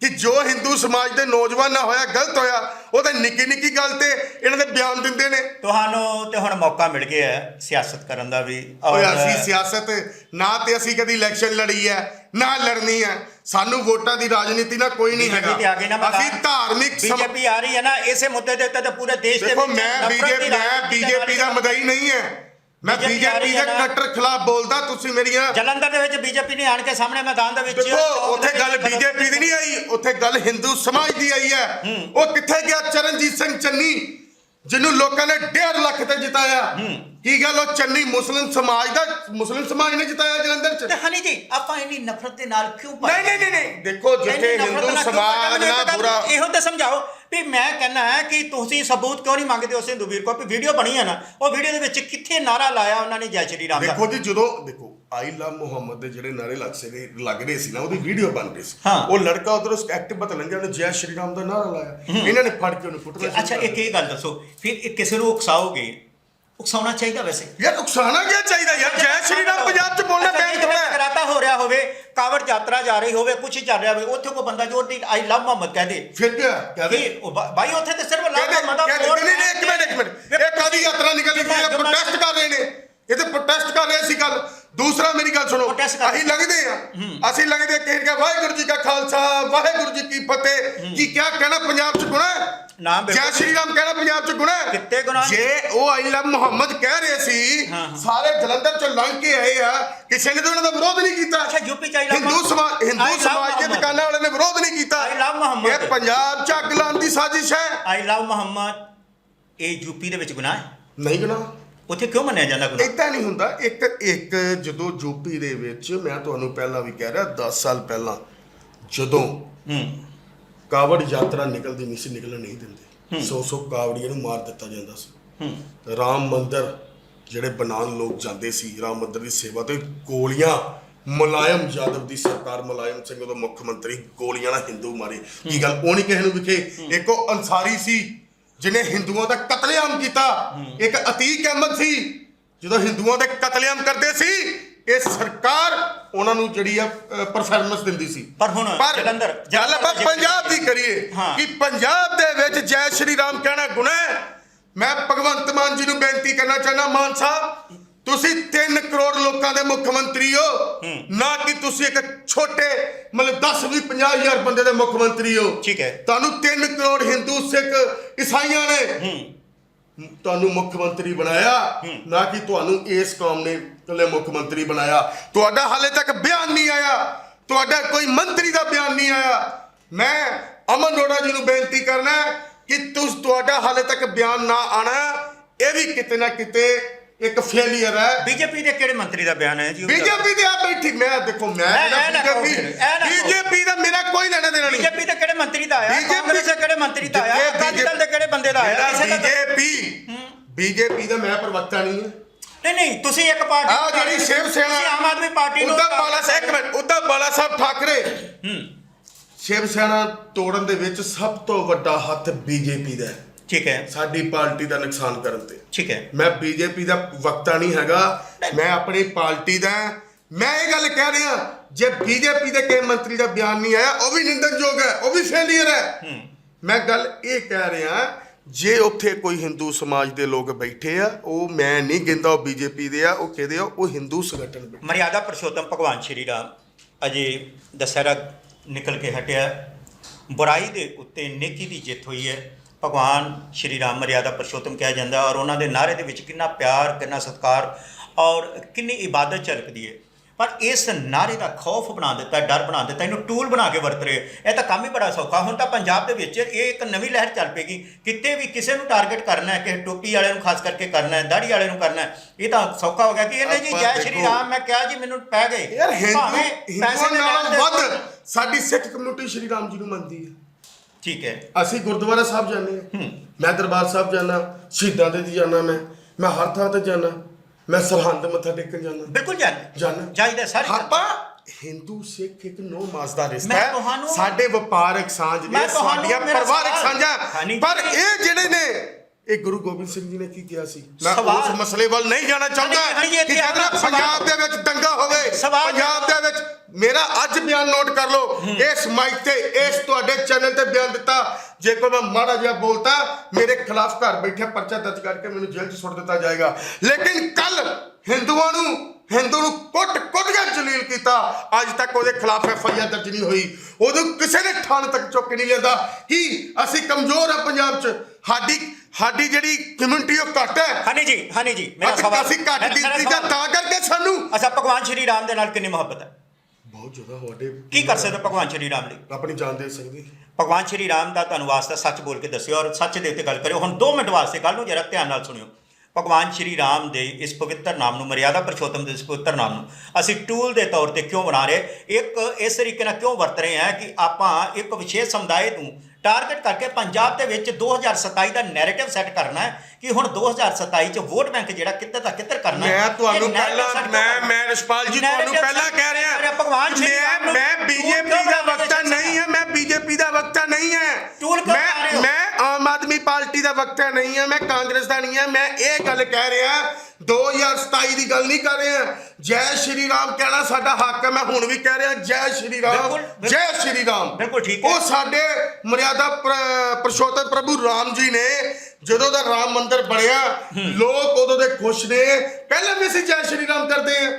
ਕਿ ਜੋ ਹਿੰਦੂ ਸਮਾਜ ਦੇ ਨੌਜਵਾਨ ਨਾਲ ਹੋਇਆ ਗਲਤ ਹੋਇਆ ਉਹ ਤਾਂ ਨਿੱਕੀ ਨਿੱਕੀ ਗੱਲ ਤੇ ਇਹਨਾਂ ਦੇ ਬਿਆਨ ਦਿੰਦੇ ਨੇ। ਤੁਹਾਨੂੰ ਤੇ ਹੁਣ ਮੌਕਾ ਮਿਲ ਗਿਆ ਹੈ ਸਿਆਸਤ ਕਰਨ ਦਾ ਵੀ। ਓਏ ਅਸੀਂ ਸਿਆਸਤ ਨਾ ਤੇ ਅਸੀਂ ਕਦੀ ਇਲੈਕਸ਼ਨ ਲੜੀ ਹੈ ਨਾ ਲੜਨੀ ਹੈ। ਸਾਨੂੰ ਵੋਟਾਂ ਦੀ ਰਾਜਨੀਤੀ ਨਾਲ ਕੋਈ ਨਹੀਂ BJP ਤੇ ਹੈਗਾ ਆ ਨਾ ਅਸੀਂ ਧਾਰਮਿਕ ਸਮ- ਬੀਜੇਪੀ ਆ ਰਹੀ ਹੈ ਨਾ ਇਸੇ ਮੁੱਦੇ ਦੇ ਉੱਤੇ ਤਾਂ ਪੂਰੇ ਦੇਸ਼ ਦੇ ਦੇਖੋ ਵਿੱਚ ਮੈਂ ਨਫ਼ਰਤ ਦੀ ਬੀਜੇਪੀ ਮੈਂ ਰਾਜਨੀਤੀ ਬੀਜੇਪੀ ਦਾ ਮਦਈ ਨਹੀਂ ਹੈ। ਮੈਂ BJP ਆ ਬੀਜੇਪੀ ਰਹੀ ਦੇ ਹੈ ਨਾ। ਕੱਟਰ ਖਿਲਾਫ ਬੋਲਦਾ ਤੁਸੀਂ ਮੇਰੀਆਂ ਜਲੰਧਰ ਦੇ ਵਿੱਚ ਬੀਜੇਪੀ ਨੇ ਆਣ ਕੇ ਸਾਹਮਣੇ ਮੈਦਾਨ ਦੇ ਵਿੱਚ ਦੇਖੋ ਉੱਥੇ ਗੱਲ ਬੀਜੇਪੀ ਦੀ ਨਹੀਂ ਆਈ ਉੱਥੇ ਗੱਲ ਹਿੰਦੂ ਸਮਾਜ ਦੀ ਆਈ ਹੈ। ਉਹ ਕਿੱਥੇ ਗਿਆ? ਚਰਨਜੀਤ ਸਿੰਘ ਚੰਨੀ ਜਿਹਨੂੰ ਲੋਕਾਂ ਨੇ 1.5 ਲੱਖ ਤੇ ਜਿਤਾਇਆ। ਕੀ ਗੱਲ ਉਹ ਚੰਨੀ ਮੁਸਲਿਮ ਸਮਾਜ ਦਾ ਮੁਸਲਿਮ ਸਮਾਜ ਨੇ ਜਿਤਾਇਆ ਜਲੰਧਰ ਚ? ਤੇ ਹਨੀ ਜੀ ਆਪਾਂ ਇੰਨੀ ਨਫ਼ਰਤ ਦੇ ਨਾਲ ਕਿਉਂ ਨਹੀਂ ਨਹੀਂ ਨਹੀਂ ਨਹੀਂ। ਦੇਖੋ ਜਿੱਥੇ ਹਿੰਦੂ ਸਮਾਜ? ਨਾਲ ਬੁਰਾ ਇਹੋ ਤੇ ਸਮਝਾਓ ਵੀ ਮੈਂ ਕਹਿੰਦਾ ਹੈ ਕਿ ਤੁਸੀਂ ਸਬੂਤ ਕਿਉਂ ਨਹੀਂ ਮੰਗਦੇ ਉਸ ਹਿੰਦੂ ਵੀਰ ਕੋ ਵੀ ਵੀਡੀਓ ਬਣੀ ਹੈ ਨਾ ਉਹ ਵੀਡੀਓ ਦੇ ਵਿੱਚ ਕਿੱਥੇ ਨਾਰਾ ਲਾਇਆ ਉਹਨਾਂ ਨੇ ਜੈ ਸ਼੍ਰੀ ਰਾਮ ਦਾ? ਦੇਖੋ ਜੀ ਜਦੋਂ ਦੇਖੋ ਆਈ ਲਵ ਮੁਹੰਮਦ ਦੇ ਜਿਹੜੇ ਨਾਰੇ ਲੱਗ ਸੀਗੇ ਲੱਗ ਰਹੇ ਸੀ ਨਾ ਉਹਦੀ ਵੀਡੀਓ ਬਣ ਰਹੀ ਸੀ। ਉਹ ਲੜਕਾ ਉਧਰੋਂ ਐਕਟਿਵ ਬਤ ਲੰਘਿਆ ਉਹਨੇ ਜੈ ਸ਼੍ਰੀ ਰਾਮ ਦਾ ਨਾਰਾ ਲਾਇਆ। ਇਹਨਾਂ ਨੇ ਫੜ ਕੇ ਉਹਨੂੰ ਕੁੱਟਣਾ ਅੱਛਾ ਇੱਕ ਇਹ ਗੱਲ ਦੱਸੋ ਫਿਰ ਕਿਸੇ ਨੂੰ ਉਕਸਾਓਗੇ? ਉਕਸਾਉਣਾ ਚਾਹੀਦਾ ਵੈਸੇ। ਯਾਰ ਉਕਸਾਣਾ ਕੀ ਚਾਹੀਦਾ ਯਾਰ? ਜੈ ਸ਼੍ਰੀ ਰਾਮ ਪੰਜਾਬ ਚ ਬੋਲਣਾ ਅੱਛਾ, ਬੈਨ ਜਿੱਥੇ ਥੋੜਾ ਹੈ ਜਗਰਾਤਾ ਹੋ ਰਿਹਾ ਹੋਵੇ ਕਾਵੜ ਯਾਤਰਾ ਜਾ ਰਹੀ ਹੋਵੇ ਕੁਝ ਚੱਲ ਰਿਹਾ ਹੋਵੇ ਉੱਥੇ ਕੋਈ ਬੰਦਾ ਜੋ ਆਈ ਲਵ ਮੁਹੰਮਦ ਕਹਿ ਦੇ। ਫਿਰ ਕੀ ਕਹਦੇ ਕਿ? ਉਹ ਬਾ- ਬਾਈ ਉੱਥੇ ਤੇ ਸਿਰਫ ਲਵ ਮੁਹੰਮਦ ਦਾ ਕਹਿੰਦੇ ਨਹੀਂ ਨਹੀਂ ਇੱਕ ਮਿੰਟ ਇੱਕ ਮਿੰਟ। ਇਹ ਕਾਦੀ ਯਾਤਰਾ ਨਿਕਲ ਰਹੀ ਹੈ ਪ੍ਰੋਟੈਸਟ ਕਰ ਰਹੇ ਨੇ। ਇਹ ਤੇ ਪ੍ਰੋਟੈਸਟ ਕਰ ਰਹੇ ਸੀ ਕੱਲ ਦੂਸਰਾ ਮੇਰੀ ਗੱਲ ਸੁਣੋ। Protest ਕਰ ਰਹੇ ਅਸੀਂ ਲੱਗਦੇ ਆ ਅਸੀਂ ਲੱਗਦੇ ਕਿ ਕਿ ਵਾਹਿਗੁਰੂ ਜੀ ਕਾ ਖਾਲਸਾ ਵਾਹਿਗੁਰੂ ਜੀ ਕੀ ਫਤਿਹ। ਕੀ ਕਿਆ ਕਹਿਣਾ ਪੰਜਾਬ ਚ ਹੈ? ਨਾ, ਬਿਲਕੁਲ। ਜੈ ਸ਼੍ਰੀ ਰਾਮ ਕਹਿਣਾ ਪੰਜਾਬ ਚ ਗੁਨਾਹ ਹੈ? ਕਿੱਥੇ ਗੁਨਾਹ ਨਹੀਂ। ਜੇ ਉਹ ਆਈ ਲਵ ਮੁਹੰਮਦ ਕਹਿ ਰਹੇ ਸੀ ਹਾਂ, ਹਾਂ। ਸਾਰੇ ਜਲੰਧਰ ਚ ਲੰਘ ਕੇ ਆਏ ਆ ਕਿਸੇ ਨੇ ਤਾਂ ਉਹਨਾਂ ਦਾ ਵਿਰੋਧ ਨਹੀਂ ਕੀਤਾ ਅੱਛਾ, ਯੂਪੀ ਚ I love ਹਿੰਦੂ। ਸਮਾਜ ਹਿੰਦੂ ਸਮਾਜ ਦੇ। ਦੁਕਾਨਾਂ ਵਾਲੇ ਨੇ ਵਿਰੋਧ ਨਹੀਂ ਕੀਤਾ love ਮੁਹੰਮਦ। ਇਹ ਪੰਜਾਬ ਚ ਅੱਗ ਲਾਉਣ ਦੀ ਸਾਜ਼ਿਸ਼ ਹੈ ਆਈ ਲਵ ਮੁਹੰਮਦ ਇਹ ਯੂਪੀ ਦੇ ਵਿੱਚ ਗੁਨਾਹ ਹੈ ਨਹੀਂ ਗੁਨਾਹ ਉੱਥੇ ਕਿਉਂ ਮੰਨਿਆ ਜਾਂਦਾ ਗੁਨਾਹ ਇਦਾਂ ਨਹੀਂ ਹੁੰਦਾ ਇੱਕ ਇੱਕ ਜਦੋਂ ਯੂਪੀ ਦੇ ਵਿੱਚ ਮੈਂ ਤੁਹਾਨੂੰ ਪਹਿਲਾਂ ਵੀ ਕਹਿ ਰਿਹਾ 10 ਸਾਲ ਪਹਿਲਾਂ ਜਦੋਂ ਹੂੰ ਕਾਵੜ ਯਾਤਰਾ ਨਿਕਲਦੀ ਨਹੀਂ ਸੀ ਨਿਕਲਣ ਨਹੀਂ ਦਿੰਦੇ। ਸੌ ਸੌ ਕਾਵੜੀਆਂ ਨੂੰ ਮਾਰ ਦਿੱਤਾ ਜਾਂਦਾ ਸੀ। ਰਾਮ ਮੰਦਰ ਜਿਹੜੇ ਬਣਾਉਣ ਲੋਕ ਜਾਂਦੇ ਸੀ ਰਾਮ ਮੰਦਰ ਦੀ ਸੇਵਾ ਤੇ ਗੋਲੀਆਂ ਮੁਲਾਇਮ ਯਾਦਵ ਦੀ ਸਰਕਾਰ ਮੁਲਾਇਮ ਸਿੰਘ ਉਦੋਂ ਮੁੱਖ ਮੰਤਰੀ ਗੋਲੀਆਂ ਨਾਲ ਹਿੰਦੂ ਮਾਰੇ। ਕੀ ਗੱਲ? ਉਹ ਨਹੀਂ ਕਿਸੇ ਨੂੰ ਵਿਖੇ ਇੱਕ ਉਹ ਅਨਸਾਰੀ ਸੀ ਜਿਹਨੇ ਹਿੰਦੂਆਂ ਦਾ ਕਤਲੇਆਮ ਕੀਤਾ। ਇੱਕ ਅਤੀਕ ਅਹਿਮਦ ਸੀ ਜਦੋਂ ਹਿੰਦੂਆਂ ਦੇ ਕਤਲੇਆਮ ਕਰਦੇ ਸੀ ਇਹ ਸਰਕਾਰ ਉਹਨਾਂ ਨੂੰ ਜਿਹੜੀ ਆ ਪਰਫਾਰਮੈਂਸ ਦਿੰਦੀ ਸੀ। ਪਰ ਹੁਣ ਜਲੰਧਰ- ਗੱਲ ਆਪਾਂ ਪੰਜਾਬ ਦੀ ਕਰੀਏ। ਕਿ ਪੰਜਾਬ ਦੇ ਵਿੱਚ ਜੈ ਸ਼੍ਰੀ ਰਾਮ ਕਹਿਣਾ ਗੁਨਾਹ ਹੈ। ਮੈਂ ਭਗਵੰਤ ਮਾਨ ਜੀ ਨੂੰ ਬੇਨਤੀ ਕਰਨਾ ਚਾਹੁੰਦਾ ਮਾਨ ਸਾਹਿਬ ਤੁਸੀਂ 3 ਕਰੋੜ ਲੋਕਾਂ ਦੇ ਮੁੱਖ ਮੰਤਰੀ ਹੋ। ਨਾ ਕਿ ਤੁਸੀਂ ਇੱਕ ਛੋਟੇ ਮਤਲਬ 10 20 50 ਹਜ਼ਾਰ ਬੰਦੇ ਦੇ ਮੁੱਖ ਮੰਤਰੀ ਹੋ। ਠੀਕ ਹੈ। ਤੁਹਾਨੂੰ 3 ਕਰੋੜ ਹਿੰਦੂ ਸਿੱਖ ਈਸਾਈਆਂ ਨੇ। ਤੁਹਾਨੂੰ ਮੁੱਖ ਮੰਤਰੀ ਬਣਾਇਆ। ਨਾ ਕਿ ਤੁਹਾਨੂੰ ਇਸ ਕੌਮ ਨੇ ਇਕੱਲੇ ਮੁੱਖ ਮੰਤਰੀ ਬਣਾਇਆ। ਤੁਹਾਡਾ ਹਾਲੇ ਤੱਕ ਬਿਆਨ ਨਹੀਂ ਆਇਆ। ਤੁਹਾਡਾ ਕੋਈ ਮੰਤਰੀ ਦਾ ਬਿਆਨ ਨਹੀਂ ਆਇਆ। ਮੈਂ ਅਮਨ ਅਰੋੜਾ ਜੀ ਨੂੰ ਬੇਨਤੀ ਕਰਨਾ ਕਿ ਤੁਸ ਤੁਹਾਡਾ ਹਾਲੇ ਤੱਕ ਬਿਆਨ ਨਾ ਆਣਾ ਇਹ ਵੀ ਕਿਤੇ ਨਾ ਕਿਤੇ ਇੱਕ ਫੇਲਿਅਰ ਹੈ। ਬੀਜੇਪੀ ਦੇ ਕਿਹੜੇ ਮੰਤਰੀ ਦਾ ਬਿਆਨ ਹੈ ਜੀ? ਬੀਜੇਪੀ ਦੇ ਆ ਬੈਠੀ। ਮੈਂ ਦੇਖੋ ਮੈਂ ਬੀਜੇਪੀ। ਬੀਜੇਪੀ ਦਾ ਮੇਰਾ ਕੋਈ ਲੈਣਾ ਦੇਣਾ ਨਹੀਂ। ਬੀਜੇਪੀ ਦੇ ਕਿਹੜੇ ਮੰਤਰੀ ਦਾ ਆਇਆ? ਕਾਂਗਰਸ ਦੇ ਕਿਹੜੇ ਮੰਤਰੀ ਦਾ ਆਇਆ? ਅਕਾਲੀ ਦਲ ਦੇ ਕਿਹੜੇ ਬੰਦੇ ਦਾ ਆਇਆ? ਤਾਂ- ਬੀਜੇਪੀ ਬੀਜੇਪੀ ਦਾ ਮੈਂ ਪ੍ਰਵਕਤਾ ਨਹੀਂ ਹਾਂ। ਨਹੀਂ ਨਹੀਂ ਤੁਸੀਂ ਇੱਕ ਪਾਰਟੀ ਆ ਜਿਹੜੀ ਸ਼ਿਵ ਸੈਨਾ ਤੁਸੀਂ ਆਮ ਆਦਮੀ ਪਾਰਟੀ ਨੂੰ ਉਧਰ ਬਾਲਾ ਸਾਹਿਬ ਇੱਕ ਉਧਰ ਬਾਲਾ ਸਾਹਿਬ ਠਾਕਰੇ। ਹੂੰ। ਸ਼ਿਵ ਸੈਨਾ ਤੋੜਨ ਦੇ ਵਿੱਚ ਸਭ ਤੋਂ ਵੱਡਾ ਹੱਥ ਬੀਜੇਪੀ ਦਾ ਹੈ। ਠੀਕ ਹੈ। ਸਾਡੀ ਪਾਰਟੀ ਦਾ ਨੁਕਸਾਨ ਕਰਨ ਤੇ। ਠੀਕ ਹੈ। ਮੈਂ ਬੀਜੇਪੀ ਦਾ ਵਕਤਾ ਨਹੀਂ ਹੈਗਾ ਮੈਂ ਆਪਣੀ ਪਾਰਟੀ ਦਾ ਮੈਂ ਇਹ ਗੱਲ ਕਹਿ ਰਿਹਾ ਜੇ ਬੀਜੇਪੀ ਦੇ ਕੇ ਮੰਤਰੀ ਦਾ ਬਿਆਨ ਨਹੀਂ ਆਇਆ ਉਹ ਵੀ ਨਿੰਦਕਯੋਗ ਹੈ ਉਹ ਵੀ ਫੇਲੀਅਰ ਹੈ। ਮੈਂ ਗੱਲ ਇਹ ਕਹਿ ਰਿਹਾ ਜੇ ਉੱਥੇ ਕੋਈ ਹਿੰਦੂ ਸਮਾਜ ਦੇ ਲੋਕ ਬੈਠੇ ਆ, ਉਹ ਮੈਂ ਨਹੀਂ ਕਹਿੰਦਾ ਉਹ ਬੀਜੇਪੀ ਦੇ ਆ, ਉਹ ਕਿਹਦੇ ਆ, ਉਹ ਹਿੰਦੂ ਸੰਗਠਨ ਦੇ। ਮਰਿਆਦਾ ਪਰਸ਼ੋਤਮ ਭਗਵਾਨ ਸ਼੍ਰੀ ਰਾਮ ਅਜੇ ਦਸਹਿਰਾ ਨਿਕਲ ਕੇ ਹਟਿਆ। ਬੁਰਾਈ ਦੇ ਉੱਤੇ ਨੇਕੀ ਦੀ ਜਿੱਤ ਹੋਈ ਹੈ। ਭਗਵਾਨ ਸ਼੍ਰੀ ਰਾਮ ਮਰਿਆਦਾ ਪਰਸ਼ੋਤਮ ਕਿਹਾ ਜਾਂਦਾ ਔਰ ਉਹਨਾਂ ਦੇ ਨਾਰੇ ਦੇ ਵਿੱਚ ਕਿੰਨਾ ਪਿਆਰ, ਕਿੰਨਾ ਸਤਿਕਾਰ ਔਰ ਕਿੰਨੀ ਇਬਾਦਤ ਝਲਕਦੀ ਹੈ। ਪਰ ਇਸ ਨਾਰੇ ਦਾ ਖੌਫ ਬਣਾ ਦਿੱਤਾ ਡਰ ਬਣਾ ਦਿੱਤਾ ਇਹਨੂੰ ਟੂਲ ਬਣਾ ਕੇ ਵਰਤ ਰਹੇ ਇਹ ਤਾਂ ਕੰਮ ਹੀ ਬੜਾ ਸੌਖਾ ਹੁਣ ਤਾਂ ਪੰਜਾਬ ਦੇ ਵਿੱਚ ਇਹ ਇੱਕ ਨਵੀਂ ਲਹਿਰ ਚੱਲ ਪਏਗੀ ਕਿਤੇ ਵੀ ਕਿਸੇ ਨੂੰ ਟਾਰਗੇਟ ਕਰਨਾ ਹੈ ਕਿਸੇ ਟੋਪੀ ਵਾਲੇ ਨੂੰ ਖਾਸ ਕਰਕੇ ਕਰਨਾ ਹੈ ਦਾੜੀ ਵਾਲੇ ਨੂੰ ਕਰਨਾ ਹੈ ਇਹ ਤਾਂ ਸੌਖਾ ਹੋ ਗਿਆ ਕਿ ਇਹਨੇ ਜੀ ਜੈ ਸ਼੍ਰੀ ਰਾਮ ਮੈਂ ਕਿਹਾ ਜੀ ਮੈਨੂੰ ਪੈ ਗਏ। ਯਾਰ ਹਿੰਦੂ ਪੈਸੇ ਨਾਲ ਵੱਧ ਸਾਡੀ ਸਿੱਖ ਕਮਿਊਨਿਟੀ ਸ਼੍ਰੀ ਰਾਮ ਜੀ ਨੂੰ ਮੰਨਦੀ ਹੈ। ਠੀਕ ਹੈ। ਅਸੀਂ ਗੁਰਦੁਆਰਾ ਸਾਹਿਬ ਜਾਂਦੇ ਹਾਂ। ਮੈਂ ਦਰਬਾਰ ਸਾਹਿਬ ਜਾਣਾ ਸ਼ਹੀਦਾਂ ਦੇ ਦੀ ਜਾਣਾ ਮੈਂ ਮੈਂ ਹਰ ਥਾਂ ਤੇ ਜਾਣਾ ਮੈਂ ਸਰਹੰਦ ਮੱਥਾ ਟੇਕਣ ਜਾਣਾ। ਬਿਲਕੁਲ ਜਾਣ। ਜਾਣਾ। ਜਾਈਦਾ ਸਾਰੇ ਆਪਾਂ ਹਿੰਦੂ ਸਿੱਖ ਇੱਕ ਨੋ ਮਾਸ ਦਾ ਰਿਸ਼ਤਾ ਮੈਂ ਹੈ। ਤੁਹਾਨੂੰ- ਸਾਡੇ ਵਪਾਰਕ ਸਾਂਝ ਮੈਂ ਨੇ ਤੁਹਾਨੂੰ ਸਾਡੀਆਂ ਮੇਰਾ ਪਰਿਵਾਰਕ ਸਵਾਲ- ਸਾਂਝਾਂ। ਹਾਂਜੀ। ਪਰ ਇਹ ਜਿਹੜੇ ਨੇ ਇਹ ਗੁਰੂ ਗੋਬਿੰਦ ਸਿੰਘ ਜੀ ਨੇ ਕੀ ਕਿਹਾ ਸੀ? ਮੈਂ ਸਵਾਲ- ਉਸ ਮਸਲੇ ਵੱਲ ਨਹੀਂ ਜਾਣਾ ਚਾਹੁੰਦਾ। ਕਿ ਸਵਾਲ- ਪੰਜਾਬ ਦੇ ਵਿੱਚ ਦੰਗਾ ਹੋਵੇ ਸਵਾਲ- ਪੰਜਾਬ ਦੇ ਵਿੱਚ ਮੇਰਾ ਅੱਜ ਬਿਆਨ ਨੋਟ ਕਰ ਲਓ। ਇਸ ਮਾਈਕ ਤੇ ਇਸ ਤੁਹਾਡੇ ਚੈਨਲ ਤੇ ਬਿਆਨ ਦਿੱਤਾ। ਜੇ ਕੋਈ ਮੈਂ ਮਾੜਾ ਜਿਹਾ ਬੋਲਤਾ ਮੇਰੇ ਖਿਲਾਫ ਘਰ ਬੈਠੇ ਪਰਚਾ ਦਰਜ ਕਰਕੇ ਮੈਨੂੰ ਜੇਲ੍ਹ 'ਚ ਸੁੱਟ ਦਿੱਤਾ ਜਾਏਗਾ। ਲੇਕਿਨ ਕੱਲ ਹਿੰਦੂਆਂ ਨੂੰ ਹਿੰਦੂ ਨੂੰ ਕੁੱਟ ਕੁੱਟ ਕੇ ਜਲੀਲ ਕੀਤਾ। ਅੱਜ ਤੱਕ ਉਹਦੇ ਖਿਲਾਫ ਐਫ ਆਈ ਆਰ ਦਰਜ ਨਹੀਂ ਹੋਈ। ਉਦੋਂ ਕਿਸੇ ਨੇ ਥਾਣੇ ਤੱਕ ਚੁੱਕ ਕੇ ਨਹੀਂ ਲਿਆਂਦਾ। ਕੀ ਅਸੀਂ ਕਮਜ਼ੋਰ ਆ ਪੰਜਾਬ 'ਚ? ਸਾਡੀ ਸਾਡੀ ਜਿਹੜੀ ਕਮਿਊਨਿਟੀ ਉਹ ਘੱਟ ਹੈ। ਹਨੀ ਜੀ ਹਨੀ ਜੀ ਮੇਰਾ ਸਵਾਲ ਅਸੀਂ ਘੱਟ ਗਿਣਤੀ ਦਾ ਤਾਂ ਕਰਕੇ ਸਾਨੂੰ ਅੱਛਾ ਭਗਵਾਨ ਸ਼੍ਰੀ ਰਾਮ ਦੇ ਨਾਲ ਕਿੰਨੀ ਮੁਹੱਬਤ ਹੈ? ਬਹੁਤ ਜ਼ਿਆਦਾ ਤੁਹਾਡੇ ਕੀ ਕਰ ਸਕਦੇ ਭਗਵਾਨ ਸ਼੍ਰੀ ਰਾਮ ਲਈ? ਆਪਣੀ ਜਾਨ ਦੇ ਸਕਦੇ ਭਗਵਾਨ ਸ਼੍ਰੀ ਰਾਮ ਦਾ ਤੁਹਾਨੂੰ ਵਾਸਤਾ ਸੱਚ ਬੋਲ ਕੇ ਦੱਸਿਓ ਔਰ ਸੱਚ ਦੇ ਉੱਤੇ ਗੱਲ ਕਰਿਓ। ਹੁਣ 2 ਮਿੰਟ ਵਾਸਤੇ ਗੱਲ ਨੂੰ ਜਰਾ ਧਿਆਨ ਨਾਲ ਸੁਣਿਓ। ਭਗਵਾਨ ਸ਼੍ਰੀ ਰਾਮ ਦੇ ਇਸ ਪਵਿੱਤਰ ਨਾਮ ਨੂੰ ਮਰਿਆਦਾ ਪੁਰਸ਼ੋਤਮ ਦੇ ਇਸ ਪਵਿੱਤਰ ਨਾਮ ਨੂੰ ਅਸੀਂ ਟੂਲ ਦੇ ਤੌਰ ਤੇ ਕਿਉਂ ਬਣਾ ਰਹੇ? ਇੱਕ ਇਸ ਤਰੀਕੇ ਨਾਲ ਕਿਉਂ ਵਰਤ ਰਹੇ ਹਾਂ ਕਿ ਆਪਾਂ ਇੱਕ ਵਿਸ਼ੇਸ਼ ਸਮੁਦਾਇ ਨੂੰ ਟਾਰਗੇਟ ਕਰਕੇ ਪੰਜਾਬ ਦੇ ਵਿੱਚ 2027 ਦਾ ਨੈਰੇਟਿਵ ਸੈੱਟ ਕਰਨਾ ਹੈ ਕਿ ਹੁਣ 2027 ਚ ਵੋਟ ਬੈਂਕ ਜਿਹੜਾ ਕਿੱਧਰ ਦਾ ਕਿੱਧਰ ਕਰਨਾ ਹੈ ਮੈਂ ਤੁਹਾਨੂੰ ਪਹਿਲਾਂ ਮੈਂ? ਮੈਂ ਰਿਸ਼ਪਾਲ ਜੀ ਤੁਹਾਨੂੰ ਪਹਿਲਾਂ ਕਹਿ ਰਿਹਾ ਭਗਵਾਨ ਮੈਂ ਮੈਂ ਬੀਜੇਪੀ ਦਾ ਵਕਤਾ? ਨਹੀਂ ਹੈ ਮੈਂ ਬੀਜੇਪੀ ਦਾ ਵਕਤਾ ਨਹੀਂ ਹੋ? ਮੈਂ ਮੈਂ ਆਮ ਆਦਮੀ ਪਾਰਟੀ ਦਾ ਵਕਤਾ ਨਹੀਂ ਹੈ ਮੈਂ ਕਾਂਗਰਸ ਦਾ ਨਹੀਂ ਹੈ ਮੈਂ ਇਹ ਗੱਲ ਕਹਿ ਰਿਹਾ 2027 ਦੀ ਗੱਲ ਨਹੀਂ ਕਰ ਰਿਹਾ। ਜੈ ਸ਼੍ਰੀ ਰਾਮ ਕਹਿਣਾ ਸਾਡਾ ਹੱਕ ਹੈ ਮੈਂ ਹੁਣ ਵੀ ਕਹਿ ਰਿਹਾ ਜੈ ਸ਼੍ਰੀ ਰਾਮ। ਜੈ ਸ਼੍ਰੀ ਰਾਮ। ਬਿਲਕੁਲ ਠੀਕ ਹੈ। ਉਹ ਸਾਡੇ ਮਰਿਆਦਾ ਪ੍ਰ- ਪੁਰਸ਼ੋਤਮ ਪ੍ਰਭੂ ਰਾਮ ਜੀ ਨੇ ਜਦੋਂ ਦਾ ਰਾਮ ਮੰਦਿਰ ਬਣਿਆ ਲੋਕ ਉਦੋਂ ਦੇ ਖੁਸ਼ ਨੇ ਪਹਿਲਾਂ ਵੀ ਅਸੀਂ ਜੈ ਸ਼੍ਰੀ ਰਾਮ ਕਰਦੇ ਆ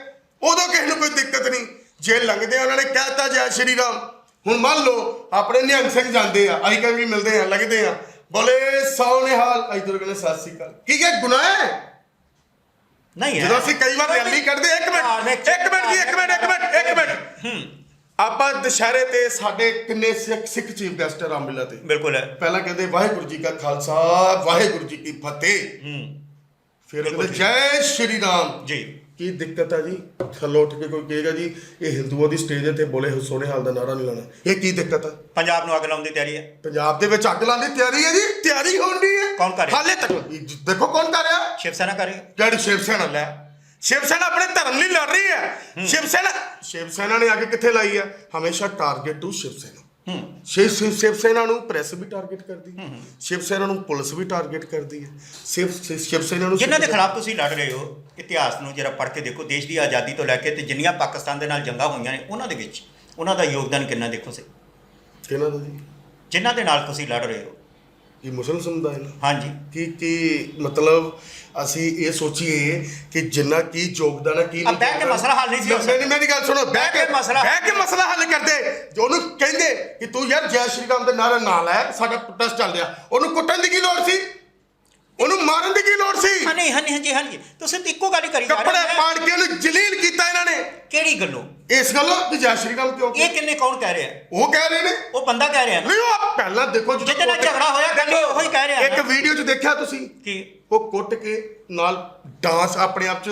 ਉਦੋਂ ਕਿਸੇ ਨੂੰ ਕੋਈ ਦਿੱਕਤ ਨਹੀਂ। ਜੇ ਲੰਘਦੇ ਆ ਉਹਨਾਂ ਨੇ ਕਹਿਤਾ ਜੈ ਸ਼੍ਰੀ ਰਾਮ। ਹੁਣ ਮੰਨ ਲਓ ਆਪਣੇ ਨਿਹੰਗ ਸਿੰਘ ਜਾਂਦੇ ਆ ਅਸੀਂ ਕਦੇ ਵੀ ਮਿਲਦੇ ਆ ਲੱਗਦੇ ਆ। ਬੋਲੇ ਸੌ ਨਿਹਾਲ ਇਧਰ ਕਹਿੰਦੇ ਸਤਿ ਸ੍ਰੀ ਅਕਾਲ। ਕੀ ਇਹ ਗੁਨਾਹ ਹੈ? ਨਹੀਂ ਹੈ। ਜਦੋਂ ਅਸੀਂ ਕਈ ਵਾਰ ਰੈਲੀ ਕੱਢਦੇ ਇੱਕ ਮਿੰਟ ਇੱਕ ਮਿੰਟ ਜੀ ਇੱਕ ਮਿੰਟ ਇੱਕ ਮਿੰਟ ਇੱਕ ਮਿੰਟ। ਆਪਾਂ ਦੁਸ਼ਹਿਰੇ ਤੇ ਸਾਡੇ ਕਿੰਨੇ ਸਿੱਖ ਸਿੱਖ ਚੀਫ ਗੈਸਟ ਰਾਮਲੀਲਾ ਤੇ। ਬਿਲਕੁਲ ਹੈ। ਪਹਿਲਾਂ ਕਹਿੰਦੇ ਵਾਹਿਗੁਰੂ ਜੀ ਕਾ ਖਾਲਸਾ ਵਾਹਿਗੁਰੂ ਜੀ ਕੀ ਫਤਿਹ। ਹੂੰ। ਫਿਰ ਕਹਿੰਦੇ ਜੈ ਸ਼੍ਰੀ ਰਾਮ। ਜੀ। ਕੀ ਦਿੱਕਤ ਹੈ ਜੀ? ਥੱਲੋਂ ਉੱਠ ਕੇ ਕੋਈ ਕਹੇਗਾ ਜੀ ਇਹ ਹਿੰਦੂਆਂ ਦੀ ਸਟੇਜ ਤੇ ਬੋਲੇ ਸੋਨੇ ਹਾਲ ਦਾ ਨਾਰਾ ਨਹੀਂ ਲਾਣਾ ਇਹ ਕੀ ਦਿੱਕਤ ਹੈ ਪੰਜਾਬ ਨੂੰ ਅੱਗ ਲਾਉਣ ਦੀ ਤਿਆਰੀ ਹੈ। ਪੰਜਾਬ ਦੇ ਵਿੱਚ ਅੱਗ ਲਾਉਣ ਦੀ ਤਿਆਰੀ ਹੈ ਜੀ? ਤਿਆਰੀ ਹੋਣ ਦੀ ਹੈ। ਕੌਣ ਕਰ ਰਿਹਾ? ਹਾਲੇ ਤੱਕ। ਦੇਖੋ ਕੌਣ ਕਰ ਰਿਹਾ? ਸ਼ਿਵ ਸੈਨਾ ਕਰ ਰਹੀ ਹੈ। ਜਿਹੜੀ ਸ਼ਿਵ ਸੈਨਾ ਲੈ। ਸ਼ਿਵ ਸੈਨਾ ਆਪਣੇ ਧਰਮ ਲਈ ਲੜ ਰਹੀ ਹੈ। ਸ਼ਿਵ ਸੈਨਾ ਸ਼ਿਵ ਸੈਨਾ ਨੇ ਅੱਗੇ ਕਿੱਥੇ ਲਾਈ ਹੈ? ਹਮੇਸ਼ਾ ਟਾਰਗੇਟ ਟੂ ਸ਼ਿਵ ਸੈਨਾ ਸ਼ਿਵ ਸ਼ਿਵ ਸ਼ਿਵ ਸੈਨਾ ਨੂੰ ਪ੍ਰੈਸ ਵੀ ਟਾਰਗੇਟ ਕਰਦੀ ਹੈ। ਸ਼ਿਵ ਸੈਨਾ ਨੂੰ ਪੁਲਿਸ ਵੀ ਟਾਰਗੇਟ ਕਰਦੀ ਹੈ। ਸ਼ਿਵ ਸ਼ਿਵ- ਸੈਨਾ ਨੂੰ ਜਿਨ੍ਹਾਂ ਦੇ ਖਿਲਾਫ ਤੁਸੀਂ ਲੜ ਰਹੇ ਹੋ ਇਤਿਹਾਸ ਨੂੰ ਜਰਾ ਪੜ੍ਹ ਕੇ ਦੇਖੋ ਦੇਸ਼ ਦੀ ਆਜ਼ਾਦੀ ਤੋਂ ਲੈ ਕੇ ਤੇ ਜਿੰਨੀਆਂ ਪਾਕਿਸਤਾਨ ਦੇ ਨਾਲ ਜੰਗਾਂ ਹੋਈਆਂ ਨੇ ਉਹਨਾਂ ਦੇ ਵਿੱਚ ਉਹਨਾਂ ਦਾ ਯੋਗਦਾਨ ਕਿੰਨਾ ਦੇਖੋ ਸੇ ਕਿਹਨਾਂ ਦਾ ਜੀ? ਜਿਨ੍ਹਾਂ ਦੇ ਨਾਲ ਤੁਸੀਂ ਲੜ ਰਹੇ ਹੋ? ਇਹ ਮੁਸਲਮ ਸਮੁਦਾਇ ਨਾਲ ਹਾਂਜੀ। ਕੀ ਕੀ ਮਤਲਬ ਅਸੀਂ ਇਹ ਸੋਚੀਏ ਕਿ ਜਿੰਨਾ ਕੀ ਯੋਗਦਾਨ ਹੈ ਕੀ ਆ ਬਹਿ ਕੇ ਮਸਲਾ ਹੱਲ ਨਹੀਂ ਸੀ ਹੋ ਸਕਦਾ। ਮੇਰੀ ਮੇਰੀ ਗੱਲ ਸੁਣੋ ਬਹਿ ਕੇ ਮਸਲਾ- ਬਹਿ ਕੇ ਮਸਲਾ ਹੱਲ ਕਰਦੇ। ਜੋ ਉਹਨੂੰ ਕਹਿੰਦੇ ਕਿ ਤੂੰ ਯਾਰ ਜੈ ਸ਼੍ਰੀ ਰਾਮ ਦੇ ਨਾਰਾ ਨਾ ਲੈ ਸਾਡਾ ਪ੍ਰੋਟੈਸਟ ਚੱਲ ਰਿਹਾ ਉਹਨੂੰ ਕੁੱਟਣ ਦੀ ਕੀ ਲੋੜ ਸੀ? ਉਹਨੂੰ ਮਾਰਨ ਦੀ ਕੀ ਲੋੜ ਸੀ? ਹਾਂ ਨਹੀਂ ਹਾਂਜੀ ਹਾਂਜੀ ਹਾਂਜੀ। ਤੁਸੀਂ ਤਾਂ ਇੱਕੋ ਗੱਲ ਹੀ ਕਰੀ ਜਾ ਰਹੇ ਕੱਪੜੇ ਹੋ ਪਾੜ ਕੇ ਉਹਨੂੰ ਜਲੀਲ ਕੀਤਾ ਇਹਨਾਂ ਨੇ। ਕਿਹੜੀ ਗੱਲੋਂ? ਇਸ ਗੱਲੋਂ? ਕਿ ਜੈ ਸ਼੍ਰੀ ਰਾਮ ਕਿਉਂ ਇਹ ਕਿੰਨੇ ਕੌਣ ਕਹਿ ਰਿਹਾ? ਹੈ? ਉਹ ਕਹਿ ਰਹੇ ਨੇ। ਉਹ ਬੰਦਾ ਕਹਿ ਰਿਹਾ ਨਾ। ਨਹੀਂ ਉਹ ਪਹਿਲਾਂ ਦੇਖੋ ਜਦੋਂ ਜਿਹਦੇ ਨਾਲ ਝਗੜਾ ਹੋਇਆ ਗੱਲ ਉਹੀ ਹੀ ਕਹਿ ਰਿਹਾ ਇੱਕ। ਵੀਡੀਓ 'ਚ ਦੇਖਿਆ ਤੁਸੀਂ? ਕਿ? ਉਹ ਕੁੱਟ ਕੇ ਨਾਲ ਡਾਂਸ ਆਪਣੇ ਆਪ 'ਚ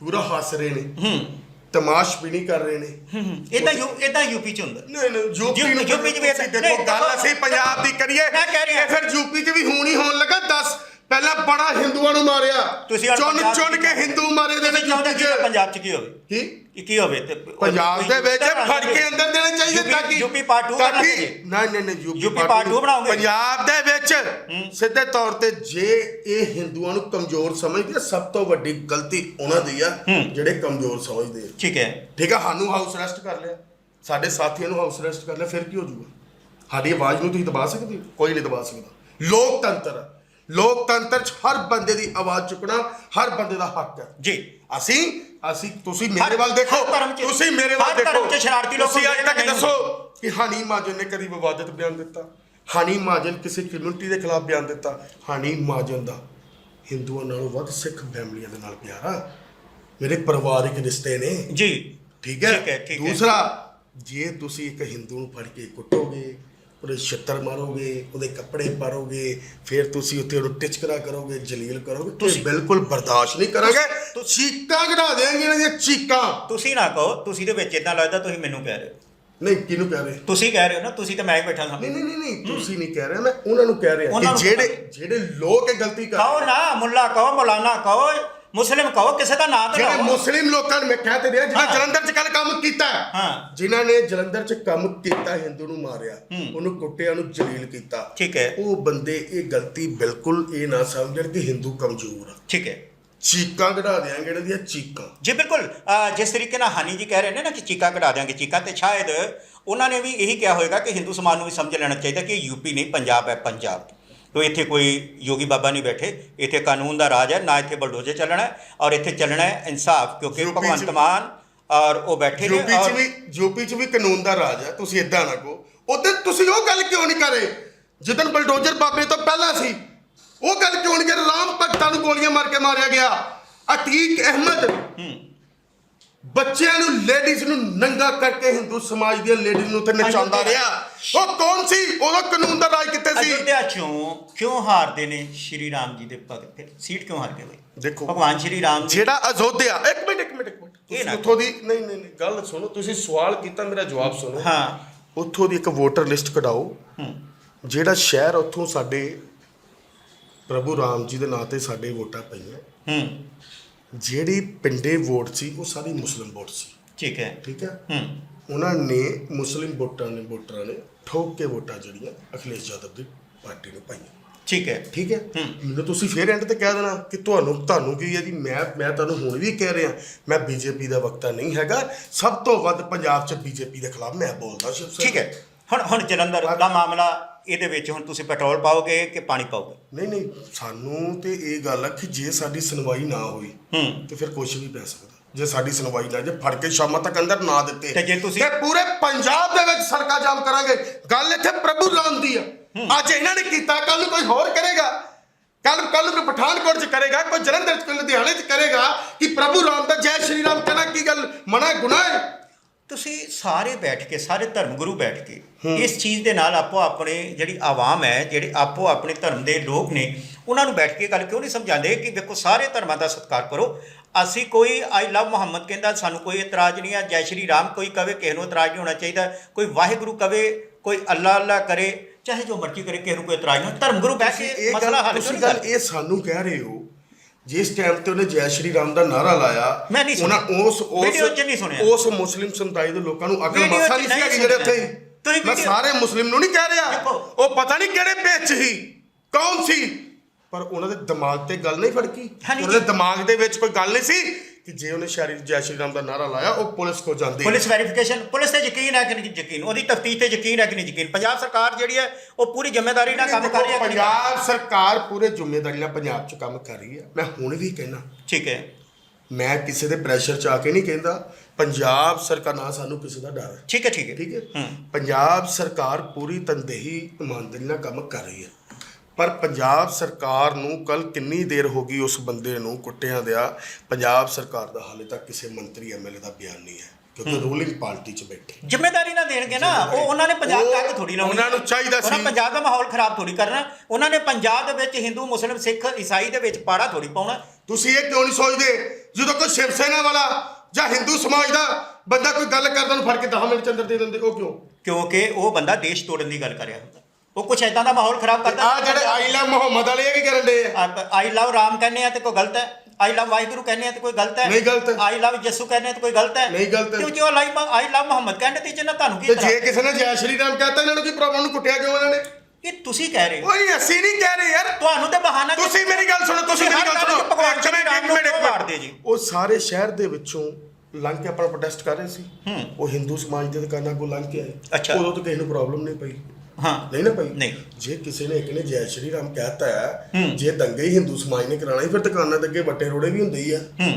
ਪੂਰਾ ਹੱਸ ਰਹੇ ਨੇ। ਹੂੰ। ਤਮਾਸ਼ ਵੀ ਨਹੀਂ ਕਰ ਰਹੇ ਨੇ। ਇਦਾਂ ਯੂ ਇਦਾਂ ਯੂਪੀ ਚ ਹੁੰਦਾ। ਨਹੀਂ ਨਹੀਂ ਯੂਪੀ ਨੂੰ ਯੂਪੀ 'ਚ ਵੀ ਤੁਸੀਂ ਨਹੀਂ, ਦੇਖੋ ਗੱਲ ਦੇਖੋ, ਅਸੀਂ ਪੰਜਾਬ ਦੀ ਕਰੀਏ। ਮੈਂ ਕਹਿ ਰਿਹਾ। ਇਹ ਫਿਰ ਯੂਪੀ 'ਚ ਵੀ ਹੁਣ ਹੀ ਹੋਣ ਲੱਗਾ। ਦੱਸ ਪਹਿਲਾਂ ਬੜਾ ਹਿੰਦੂਆਂ ਨੂੰ ਮਾਰਿਆ। ਤੁਸੀਂ ਹੁਣ ਚੁਣ ਪੰਜਾਬ ਚੁਣ ਕੇ ਹਿੰਦੂ ਮਾਰੇ ਦੇ ਨੇ ਤੁਸੀਂ ਚਾਹੁੰਦੇ ਯੂਪੀ ਕਿ 'ਚ ਪੰਜਾਬ ਚ ਕੀ ਹੋਵੇ? ਕੀ? ਕੀ ਕੀ ਹੋਵੇ? ਤੇ ਪੰਜਾਬ ਦੇ ਵਿੱਚ ਫੜ ਕੇ ਅੰਦਰ ਦੇਣੇ ਚਾਹੀਦੇ ਯੂਪੀ- ਤਾਂ ਕਿ ਯੂਪੀ part two ਤਾਂ ਕਿ-। ਨਹੀਂ ਨਹੀਂ ਨਹੀਂ UP UP part part two two ਬਣਾਓਗੇ। ਪੰਜਾਬ ਦੇ ਵਿੱਚ ਸਿੱਧੇ ਤੌਰ ਤੇ ਜੇ ਇਹ ਹਿੰਦੂਆਂ ਨੂੰ ਕਮਜ਼ੋਰ ਸਮਝਦੇ ਆ, ਸਭ ਤੋਂ ਵੱਡੀ ਗਲਤੀ ਉਹਨਾਂ ਦੀ ਆ ਹੂੰ। ਜਿਹੜੇ ਕਮਜ਼ੋਰ ਸਮਝਦੇ ਆ। ਠੀਕ ਹੈ। ਠੀਕ ਆ ਸਾਨੂੰ ਹਾਊਸ ਅਰੈਸਟ ਕਰ ਲਿਆ। ਸਾਡੇ ਸਾਥੀਆਂ ਨੂੰ ਹਾਊਸ ਅਰੈਸਟ ਕਰ ਲਿਆ ਫਿਰ ਕੀ ਹੋ ਜਾਊਗਾ? ਸਾਡੀ ਆਵਾਜ਼ ਨੂੰ ਤੁਸੀਂ ਦਬਾ ਸਕਦੇ ਹੋ? ਕੋਈ ਨਹੀਂ ਦਬਾ ਸਕਦਾ। ਲੋਕਤੰਤਰ ਆ। ਲੋਕਤੰਤਰ 'ਚ ਹਰ ਬੰਦੇ ਦੀ ਆਵਾਜ਼ ਚੁੱਕਣਾ ਹਰ ਬੰਦੇ ਦਾ ਹੱਕ ਹੈ। ਜੀ। ਅਸੀਂ ਅਸੀਂ ਤੁਸੀਂ ਮੇਰੇ ਹਰ- ਵੱਲ ਦੇਖੋ ਹਰ ਤੁਸੀਂ ਮੇਰੇ ਵੱਲ ਹਰ ਦੇਖੋ। ਧਰਮ 'ਚ ਸ਼ਰਾਰਤੀ ਲੋਕ ਤੁਸੀਂ ਅੱਜ ਤੱਕ ਦੱਸੋ ਕਿ ਹਾਨੀ ਮਾਜਨ ਨੇ ਕਦੀ ਵਿਵਾਦਤ ਬਿਆਨ ਦਿੱਤਾ? ਹਾਨੀ ਮਾਜਨ ਕਿਸੇ ਕਮਿਊਨਿਟੀ ਦੇ ਖਿਲਾਫ ਬਿਆਨ ਦਿੱਤਾ? ਹਾਨੀ ਮਾਜਨ ਦਾ। ਹਿੰਦੂਆਂ ਨਾਲੋਂ ਵੱਧ ਸਿੱਖ ਫੈਮਲੀਆਂ ਦੇ ਨਾਲ ਪਿਆਰ। ਆ ਮੇਰੇ ਪਰਿਵਾਰਿਕ ਰਿਸ਼ਤੇ ਨੇ। ਜੀ। ਠੀਕ ਹੈ। ਦੂਸਰਾ ਜੇ ਤੁਸੀਂ ਇੱਕ ਹਿੰਦੂ ਨੂੰ ਫੜ ਕੇ ਕੁੱਟੋਗੇ ਉਹਦੇ ਛੱਤਰ ਮਾਰੋਗੇ ਉਹਦੇ ਕੱਪੜੇ ਪਾਰੋਗੇ ਫਿਰ ਤੁਸੀਂ ਉੱਥੇ ਉਹਨੂੰ ਟਿਚਕਰਾ ਕਰੋਗੇ ਜਲੀਲ ਕਰੋਗੇ। ਤੁਸੀਂ ਬਿਲਕੁਲ ਬਰਦਾਸ਼ਤ ਨਹੀਂ ਕਰਾਂਗੇ। ਤੁਸੀਂ- ਚੀਕਾਂ ਕਢਾ ਦੇਣਗੇ ਇਹਨਾਂ ਦੀਆਂ ਚੀਕਾਂ। ਤੁਸੀਂ ਨਾ ਕਹੋ ਤੁਸੀਂ ਦੇ ਵਿੱਚ ਇਦਾਂ ਲੱਗਦਾ ਤੁਸੀਂ ਮੈਨੂੰ ਕਹਿ ਰਹੇ ਹੋ। ਨਹੀਂ ਕਿਹਨੂੰ ਕਹਿ ਰਹੇ? ਤੁਸੀਂ ਕਹਿ ਰਹੇ ਹੋ ਨਾ ਤੁਸੀਂ ਤਾਂ ਮੈਂ ਹੀ ਬੈਠਾ ਸਾਂ ਨਹੀਂ ਨਹੀਂ ਨਹੀਂ ਨਹੀਂ ਤੁਸੀਂ ਨਹੀਂ ਕਹਿ ਰਹੇ ਮੈਂ ਉਹਨਾਂ ਨੂੰ ਕਹਿ ਰਿਹਾ। ਕਿ ਜਿਹੜੇ ਜਿਹੜੇ ਲੋਕ ਇਹ ਗਲਤੀ ਕਰ ਕਹੋ ਨਾ ਮੁੱਲਾ ਕਹੋ ਮੌਲਾਨਾ ਕਹੋ ਮੁਸਲਿਮ ਕਹੋ ਕਿਸੇ ਦਾ ਨਾਂ ਤਾਂ ਜਿਹੜੇ ਲਓ ਮੁਸਲਿਮ ਲੋਕਾਂ ਨੇ ਮੈਂ ਕਹਿ ਤੇ ਰਿਹਾ ਜਿਹੜਾ ਹਾਂ। ਜਲੰਧਰ 'ਚ ਕੱਲ ਕੰਮ ਕੀਤਾ। ਹੈ। ਹਾਂ। ਜਿਨ੍ਹਾਂ ਨੇ ਜਲੰਧਰ 'ਚ ਕੰਮ ਕੀਤਾ ਹਿੰਦੂ ਨੂੰ ਮਾਰਿਆ ਉਹਨੂੰ ਕੁੱਟਿਆ ਨੂੰ ਜਲੀਲ ਕੀਤਾ। ਠੀਕ ਹੈ। ਉਹ ਬੰਦੇ ਇਹ ਗਲਤੀ ਬਿਲਕੁਲ ਇਹ ਨਾ ਸਮਝਣ ਕਿ ਹਿੰਦੂ ਕਮਜ਼ੋਰ ਆ। ਠੀਕ ਹੈ। ਚੀਕਾਂ ਕਢਾ ਦਿਆਂਗੇ ਇਹਨਾਂ ਦੀਆਂ ਚੀਕਾਂ। ਜੀ ਬਿਲਕੁਲ। ਜਿਸ ਤਰੀਕੇ ਨਾਲ ਹਾਨੀ ਜੀ ਕਹਿ ਰਹੇ ਨੇ ਨਾ ਕਿ ਚੀਕਾਂ ਕਢਾ ਦਿਆਂਗੇ ਚੀਕਾਂ ਤੇ ਸ਼ਾਇਦ ਉਹਨਾਂ ਨੇ ਵੀ ਇਹੀ ਕਿਹਾ ਹੋਵੇਗਾ ਕਿ ਹਿੰਦੂ ਸਮਾਜ ਨੂੰ ਵੀ ਸਮਝ ਲੈਣਾ ਚਾਹੀਦਾ ਕਿ ਯੂਪੀ ਨਹੀਂ ਪੰਜਾਬ ਹੈ ਪੰਜਾਬ। ਤੋ ਇੱਥੇ ਕੋਈ ਯੋਗੀ ਬਾਬਾ ਨਹੀਂ ਬੈਠੇ ਇੱਥੇ ਕਾਨੂੰਨ ਦਾ ਰਾਜ ਹੈ ਨਾ ਇੱਥੇ ਬਲਡੋਜ਼ਰ ਚੱਲਣਾ ਹੈ ਔਰ ਇੱਥੇ ਚੱਲਣਾ ਹੈ ਇਨਸਾਫ ਕਿਉਂਕਿ ਭਗਵੰਤ ਮਾਨ ਔਰ ਉਹ ਬੈਠੇ ਨੇ ਯੂਪੀ 'ਚ ਵੀ ਯੂਪੀ 'ਚ ਵੀ ਕਾਨੂੰਨ ਦਾ ਰਾਜ ਹੈ ਤੁਸੀਂ ਇਦਾਂ ਨਾ ਕਹੋ। ਉਦੋਂ ਤੁਸੀਂ ਉਹ ਗੱਲ ਕਿਉਂ ਨਹੀਂ ਕਰੇ? ਜਦੋਂ ਬਲਡੋਜ਼ਰ ਬਾਬੇ ਤੋਂ ਪਹਿਲਾਂ ਸੀ ਉਹ ਗੱਲ ਕਿਉਂ ਨਹੀਂ ਕਰੇ? ਰਾਮ ਭਗਤਾਂ ਨੂੰ ਗੋਲੀਆਂ ਮਾਰ ਕੇ ਮਾਰਿਆ ਗਿਆ। ਅਤੀਕ ਅਹਿਮਦ ਬੱਚਿਆਂ ਨੂੰ ਲੇਡੀਜ਼ ਨੂੰ ਨੰਗਾ ਕਰਕੇ ਹਿੰਦੂ ਸਮਾਜ ਦੀਆਂ ਲੇਡੀਜ਼ ਨੂੰ ਤੇ ਨਚਾਉਂਦਾ ਰਿਹਾ। ਉਹ ਕੌਣ ਸੀ? ਉਦੋਂ ਕਾਨੂੰਨ ਦਾ ਰਾਜ ਕਿੱਥੇ ਸੀ? ਅਯੁੱਧਿਆ ਚੋਂ ਕਿਉਂ ਹਾਰਦੇ ਨੇ ਸ਼੍ਰੀ ਰਾਮ ਜੀ ਦੇ ਭਗਤ? ਫਿਰ ਸੀਟ ਕਿਉਂ ਹਾਰ ਗਏ ਬਈ? ਦੇਖੋ ਭਗਵਾਨ ਸ਼੍ਰੀ ਰਾਮ ਜੀ ਜਿਹੜਾ ਅਯੋਧਿਆ ਇੱਕ ਮਿੰਟ ਇੱਕ ਮਿੰਟ ਇੱਕ ਮਿੰਟ। ਉੱਥੋਂ ਦੀ ਨਹੀਂ ਨਹੀਂ ਨਹੀਂ ਗੱਲ ਸੁਣੋ। ਤੁਸੀਂ ਸਵਾਲ ਕੀਤਾ ਮੇਰਾ ਜਵਾਬ ਸੁਣੋ। ਹਾਂ। ਉੱਥੋਂ ਦੀ ਇੱਕ ਵੋਟਰ ਲਿਸਟ ਕਢਾਓ। ਹੂੰ। ਜਿਹੜਾ ਸ਼ਹਿਰ ਉੱਥੋਂ ਸਾਡੇ ਪ੍ਰਭੂ ਰਾਮ ਜੀ ਦੇ ਨਾਂ ਤੇ ਸਾਡੇ ਵੋਟਾਂ ਪਈਆਂ। ਹੂੰ। ਜਿਹੜੀ ਪਿੰਡੇ ਵੋਟ ਸੀ ਉਹ ਸਾਰੀ ਮੁਸਲਿਮ ਵੋਟ ਸੀ। ਠੀਕ ਹੈ। ਠੀਕ ਹੈ? ਹੂੰ। ਉਹਨਾਂ ਨੇ ਮੁਸਲਿਮ ਵੋਟਾਂ ਨੇ ਵੋਟਰਾਂ ਨੇ ਠੋਕ ਕੇ ਵੋਟਾਂ ਜਿਹੜੀਆਂ ਅਖਿਲੇਸ਼ ਯਾਦਵ ਦੀ ਪਾਰਟੀ ਨੂੰ ਪਾਈਆਂ। ਠੀਕ ਹੈ। ਠੀਕ ਹੈ? ਹੂੰ। ਮੈਨੂੰ ਤੁਸੀਂ ਫੇਰ ਐਂਡ ਤੇ ਕਹਿ ਦੇਣਾ ਕਿ ਤੁਹਾਨੂੰ ਤੁਹਾਨੂੰ ਕੀ ਹੈ ਜੀ? ਮੈਂ ਮੈਂ ਤੁਹਾਨੂੰ ਹੁਣ ਵੀ ਕਹਿ ਰਿਹਾ ਮੈਂ ਬੀਜੇਪੀ ਦਾ ਵਕਤਾ ਨਹੀਂ ਹੈਗਾ। ਸਭ ਤੋਂ ਵੱਧ ਪੰਜਾਬ 'ਚ ਬੀਜੇਪੀ ਦੇ ਖਿਲਾਫ ਮੈਂ ਬੋਲਦਾ ਸ਼ਿਵ। ਠੀਕ ਹੈ। ਹੁਣ ਹੁਣ ਜਲੰਧਰ ਦਾ ਮਾਮਲਾ ਇਹਦੇ ਵਿੱਚ ਹੁਣ ਤੁਸੀਂ ਪੈਟਰੋਲ ਪਾਓਗੇ ਕਿ ਪਾਣੀ ਪਾਓਗੇ? ਨਹੀਂ ਨਹੀਂ ਸਾਨੂੰ ਤੇ ਇਹ ਗੱਲ ਆ ਕਿ ਜੇ ਸਾਡੀ ਸੁਣਵਾਈ ਨਾ ਹੋਈ ਹੂੰ। ਤੇ ਫਿਰ ਕੁਝ ਵੀ ਪੈ ਸਕਦਾ। ਜੇ ਸਾਡੀ ਸੁਣਵਾਈ ਨਾ ਜੇ ਫੜ ਕੇ ਸ਼ਾਮਾਂ ਤੱਕ ਅੰਦਰ ਨਾ ਦਿੱਤੇ ਤੇ ਜੇ ਤੁਸੀਂ- ਤੇ ਪੂਰੇ ਪੰਜਾਬ ਦੇ ਵਿੱਚ ਸੜਕਾਂ ਜਾਮ ਕਰਾਂਗੇ। ਗੱਲ ਇੱਥੇ ਪ੍ਰਭੂ ਰਾਮ ਦੀ ਆ। ਅੱਜ ਇਹਨਾਂ ਨੇ ਕੀਤਾ ਕੱਲ ਨੂੰ ਕੋਈ ਹੋਰ ਕਰੇਗਾ। ਕੱਲ ਕੱਲ ਨੂੰ ਪਠਾਨਕੋਟ 'ਚ ਕਰੇਗਾ ਕੋਈ ਜਲੰਧਰ 'ਚ ਕੋਈ ਲੁਧਿਆਣੇ 'ਚ ਕਰੇਗਾ ਕਿ ਪ੍ਰਭੂ ਰਾਮ ਦਾ ਜੈ ਸ਼੍ਰੀ ਰਾਮ ਕਹਿਣਾ ਕੀ ਗੱਲ ਮਨਾ ਗੁਨਾਹ ਹੈ? ਤੁਸੀਂ ਸਾਰੇ ਬੈਠ ਕੇ ਸਾਰੇ ਧਰਮ ਗੁਰੂ ਬੈਠ ਕੇ ਇਸ ਚੀਜ਼ ਦੇ ਨਾਲ ਆਪੋ ਆਪਣੇ ਜਿਹੜੀ ਆਵਾਮ ਹੈ ਜਿਹੜੇ ਆਪੋ ਆਪਣੇ ਧਰਮ ਦੇ ਲੋਕ ਨੇ ਉਹਨਾਂ ਨੂੰ ਬੈਠ ਕੇ ਗੱਲ ਕਿਉਂ ਨਹੀਂ ਸਮਝਾਉਂਦੇ ਕਿ ਵੇਖੋ ਸਾਰੇ ਧਰਮਾਂ ਦਾ ਸਤਿਕਾਰ ਕਰੋ। ਅਸੀਂ ਕੋਈ ਆਈ ਲਵ ਮੁਹੰਮਦ ਕਹਿੰਦਾ ਸਾਨੂੰ ਕੋਈ ਇਤਰਾਜ਼ ਨਹੀਂ ਹੈ ਜੈ ਸ਼੍ਰੀ ਰਾਮ ਕੋਈ ਕਵੇ ਕਿਸੇ ਨੂੰ ਇਤਰਾਜ਼ ਨਹੀਂ ਹੋਣਾ ਚਾਹੀਦਾ। ਕੋਈ ਵਾਹਿਗੁਰੂ ਕਵੇ ਕੋਈ ਅੱਲਾ ਅੱਲਾ ਕਰੇ ਚਾਹੇ ਜੋ ਮਰਜ਼ੀ ਕਰੇ ਕਿਸੇ ਨੂੰ ਕੋਈ ਇਤਰਾਜ਼ ਨਹੀਂ ਧਰਮ ਗੁਰੂ ਬੈਠ ਕੇ ਮਸਲਾ ਹੱਲ ਤੁਸੀਂ ਕਿਉਂ ਗੱਲ ਇਹ ਸਾਨੂੰ ਕਹਿ ਰਹੇ ਹੋ ਜਿਸ ਟਾਈਮ ਤੇ ਉਹਨੇ ਜੈ ਸ਼੍ਰੀ ਰਾਮ ਦਾ ਨਾਰਾ ਲਾਇਆ ਮੈਂ ਨਹੀਂ ਸੁਣਿਆ। ਉਹਨਾਂ ਉਸ ਉਸ ਵੀਡੀਓ 'ਚ ਨਹੀਂ ਸੁਣਿਆ। ਉਸ ਮੁਸਲਿਮ ਸਮੁਦਾਇ ਦੇ ਲੋਕਾਂ ਨੂੰ ਅਕਲ ਵੀਡੀਓ 'ਚ ਮਸਾ ਨਹੀਂ ਸੀ ਨਹੀਂ ਹੈਗੀ ਜਿਹੜੇ ਸੁਣਿਆ। ਉੱਥੇ ਤੁਸੀਂ ਮੈਂ ਵੀਡੀਓ- ਸਾਰੇ ਮੁਸਲਿਮ ਨੂੰ ਨਹੀਂ ਕਹਿ ਰਿਹਾ ਦੇਖੋ। ਉਹ ਪਤਾ ਨਹੀਂ ਕਿਹੜੇ ਪੇਚ ਸੀ ਕੌਣ ਸੀ ਪਰ ਉਹਨਾਂ ਦੇ ਦਿਮਾਗ ਤੇ ਗੱਲ ਨਹੀਂ ਫੜਕੀ ਹਾਂਜੀ ਉਹਨਾਂ ਦੇ ਜੀ। ਦਿਮਾਗ ਦੇ ਵਿੱਚ ਕੋਈ ਗੱਲ ਨਹੀਂ ਸੀ ਕਿ ਜੇ ਉਹਨੇ ਸ਼ਾਰੀ ਜੈ ਸ਼੍ਰੀ ਰਾਮ ਦਾ ਨਾਰਾ ਲਾਇਆ ਉਹ ਪੁਲਿਸ ਕੋ ਜਾਂਦੀ ਪੁਲਿਸ ਵੈਰੀਫਿਕੇਸ਼ਨ ਪੁਲਿਸ ਤੇ ਯਕੀਨ ਹੈ ਕਿ ਨਹੀਂ ਯਕੀਨ? ਉਹਦੀ ਤਫਤੀਸ਼ ਤੇ ਯਕੀਨ ਹੈ ਕਿ ਨਹੀਂ ਯਕੀਨ? ਪੰਜਾਬ ਸਰਕਾਰ ਜਿਹੜੀ ਹੈ ਉਹ ਪੂਰੀ ਜ਼ਿੰਮੇਵਾਰੀ ਨਾਲ ਕੰਮ ਕਰ ਰਹੀ ਹੈ ਕਿ ਨਹੀਂ? ਕਰ ਰਹੀ? ਪੰਜਾਬ ਸਰਕਾਰ ਪੂਰੇ ਜ਼ਿੰਮੇਵਾਰੀ ਨਾਲ ਪੰਜਾਬ 'ਚ ਕੰਮ ਕਰ ਰਹੀ ਹੈ। ਮੈਂ ਹੁਣ ਵੀ ਕਹਿਣਾ ਠੀਕ ਹੈ। ਮੈਂ ਕਿਸੇ ਦੇ ਪ੍ਰੈਸ਼ਰ 'ਚ ਆ ਕੇ ਨਹੀਂ ਕਹਿੰਦਾ ਪੰਜਾਬ ਸਰਕਾਰ ਨਾ ਸਾਨੂੰ ਕਿਸੇ ਦਾ ਡਰ। ਹੈ ਠੀਕ ਹੈ ਠੀਕ ਹੈ। ਠੀਕ ਹੈ? ਹੂੰ। ਪੰਜਾਬ ਸਰਕਾਰ ਪੂਰੀ ਤਨਦੇਹੀ ਇਮਾਨਦਾਰੀ ਨਾਲ ਕੰਮ ਕਰ ਰਹੀ ਹੈ। ਪਰ ਪੰਜਾਬ ਸਰਕਾਰ ਨੂੰ ਕੱਲ ਕਿੰਨੀ ਦੇਰ ਹੋ ਗਈ ਉਸ ਬੰਦੇ ਨੂੰ ਕੁੱਟਿਆਂ ਦਿਆ? ਪੰਜਾਬ ਸਰਕਾਰ ਦਾ ਹਾਲੇ ਤੱਕ ਕਿਸੇ ਮੰਤਰੀ ਐਮਐਲਏ ਦਾ ਬਿਆਨ ਨਹੀਂ ਹੈ ਕਿਉਂਕਿ ਰੂਲਿੰਗ ਪਾਰਟੀ 'ਚ ਬੈਠੇ ਜ਼ਿੰਮੇਵਾਰੀ ਨਾ ਦੇਣਗੇ ਨਾ। ਉਹ ਉਹਨਾਂ ਨੇ ਪੰਜਾਬ ਅੱਗ ਥੋੜੀ ਲਾਉਣੀ ਉਹਨਾਂ ਨੂੰ ਚਾਹੀਦਾ ਉਹਨਾਂ ਸੀ- ਪੰਜਾਬ ਦਾ ਮਾਹੌਲ ਖਰਾਬ ਥੋੜੀ ਕਰਨਾ। ਉਹਨਾਂ ਨੇ ਪੰਜਾਬ ਦੇ ਵਿੱਚ ਹਿੰਦੂ ਮੁਸਲਿਮ ਸਿੱਖ ਈਸਾਈ ਦੇ ਵਿੱਚ ਪਾੜਾ ਥੋੜੀ ਪਾਉਣਾ। ਤੁਸੀਂ ਇਹ ਕਿਉਂ ਨਹੀਂ ਸੋਚਦੇ? ਜਦੋਂ ਕੋਈ ਸ਼ਿਵ ਸੈਨਾ ਵਾਲਾ ਜਾਂ ਹਿੰਦੂ ਸਮਾਜ ਦਾ ਬੰਦਾ ਕੋਈ ਗੱਲ ਕਰਦਾ ਉਹਨੂੰ ਫੜ ਕੇ 10 ਮਿੰਟ ਚ ਅੰਦਰ ਦੇ ਦਿੰਦੇ ਉਹ ਕਿਉਂ? ਕਿਉਂਕਿ ਉਹ ਬੰਦਾ ਦੇਸ਼ ਤੋੜਨ ਦੀ ਗੱਲ ਕਰ ਰਿਹਾ ਹੁੰਦਾ। ਉਹ ਕੁਛ ਐਦਾਂ ਦਾ ਮਾਹੌਲ ਖਰਾਬ ਕਰਦਾ ਆ ਜਿਹੜੇ ਆਈਲਾ ਮੁਹੰਮਦ ਵਾਲੇ ਇਹ ਕੀ ਕਰਨ ਦੇ ਆ? ਆਈ ਲਵ ਰਾਮ ਕਹਿੰਦੇ ਆ ਤੇ ਕੋਈ ਗਲਤ ਹੈ। ਆਈ ਲਵ ਵਾਹਿਗੁਰੂ ਕਹਿੰਦੇ ਆ ਤੇ ਕੋਈ ਗਲਤ ਹੈ। ਨਹੀਂ ਗਲਤ। ਆਈ ਲਵ ਯਿਸੂ ਕਹਿੰਦੇ ਆ ਤੇ ਕੋਈ ਗਲਤ ਹੈ। ਨਹੀਂ ਗਲਤ। ਕਿਉਂ ਜੋ ਆਈ ਆਈ ਲਵ ਮੁਹੰਮਦ ਕਹਿੰਦੇ ਤੇ ਜਨਾ ਤੁਹਾਨੂੰ ਕੀ ਤੇ? ਜੇ ਕਿਸੇ ਨੇ ਜੈ ਸ਼੍ਰੀ ਰਾਮ ਕਹਤਾ ਇਹਨਾਂ ਨੂੰ ਕੀ ਪ੍ਰੋਬਲਮ ਨੂੰ ਕੁੱਟਿਆ ਕਿਉਂ ਇਹਨਾਂ ਨੇ? ਇਹ ਤੁਸੀਂ ਕਹਿ ਰਹੇ ਹੋ। ਓਏ ਅਸੀਂ ਨਹੀਂ ਕਹਿ ਰਹੇ ਯਾਰ। ਤੁਹਾਨੂੰ ਤੇ ਬਹਾਨਾ ਤੁਸੀਂ ਮੇਰੀ ਗੱਲ ਸੁਣੋ ਤੁਸੀਂ ਮੇਰੀ ਗੱਲ ਸੁਣੋ। ਭਗਵਾਨ ਮਿੰਟ ਇੱਕ ਨੂੰ ਮਾਰਦੇ ਜੀ? ਉਹ ਸਾਰੇ ਸ਼ਹਿਰ ਦੇ ਵਿੱਚੋਂ ਲੰਘ ਕੇ ਆਪਣਾ ਪ੍ਰੋਟੈਸਟ ਕਰ ਰਹੇ ਸੀ। ਹੂੰ। ਉਹ ਹਿੰਦੂ ਸਮਾਜ ਦੇ ਦੁਕਾਨਾਂ ਕੋਲ ਲੰਘ ਕੇ ਆਏ। ਉਦੋਂ ਤਾਂ ਕਿਸੇ ਨੂੰ ਪ੍ਰੋਬਲਮ ਨਹੀਂ ਪਈ। ਹਾਂ ਨਹੀਂ ਨਾ ਪਈ ਨਹੀਂ। ਜੇ ਕਿਸੇ ਨੇ ਇੱਕ ਨੇ ਜੈ ਸ਼੍ਰੀ ਰਾਮ ਕਹਿਤਾ ਹੈ। ਜੇ ਦੰਗੇ ਹੀ ਹਿੰਦੂ ਸਮਾਜ ਨੇ ਕਰਾਣਾ ਫਿਰ ਦੁਕਾਨਾਂ ਦੇ ਅੱਗੇ ਵੱਟੇ ਰੋੜੇ ਵੀ ਹੁੰਦੇ ਹੀ ਆ ਹੂੰ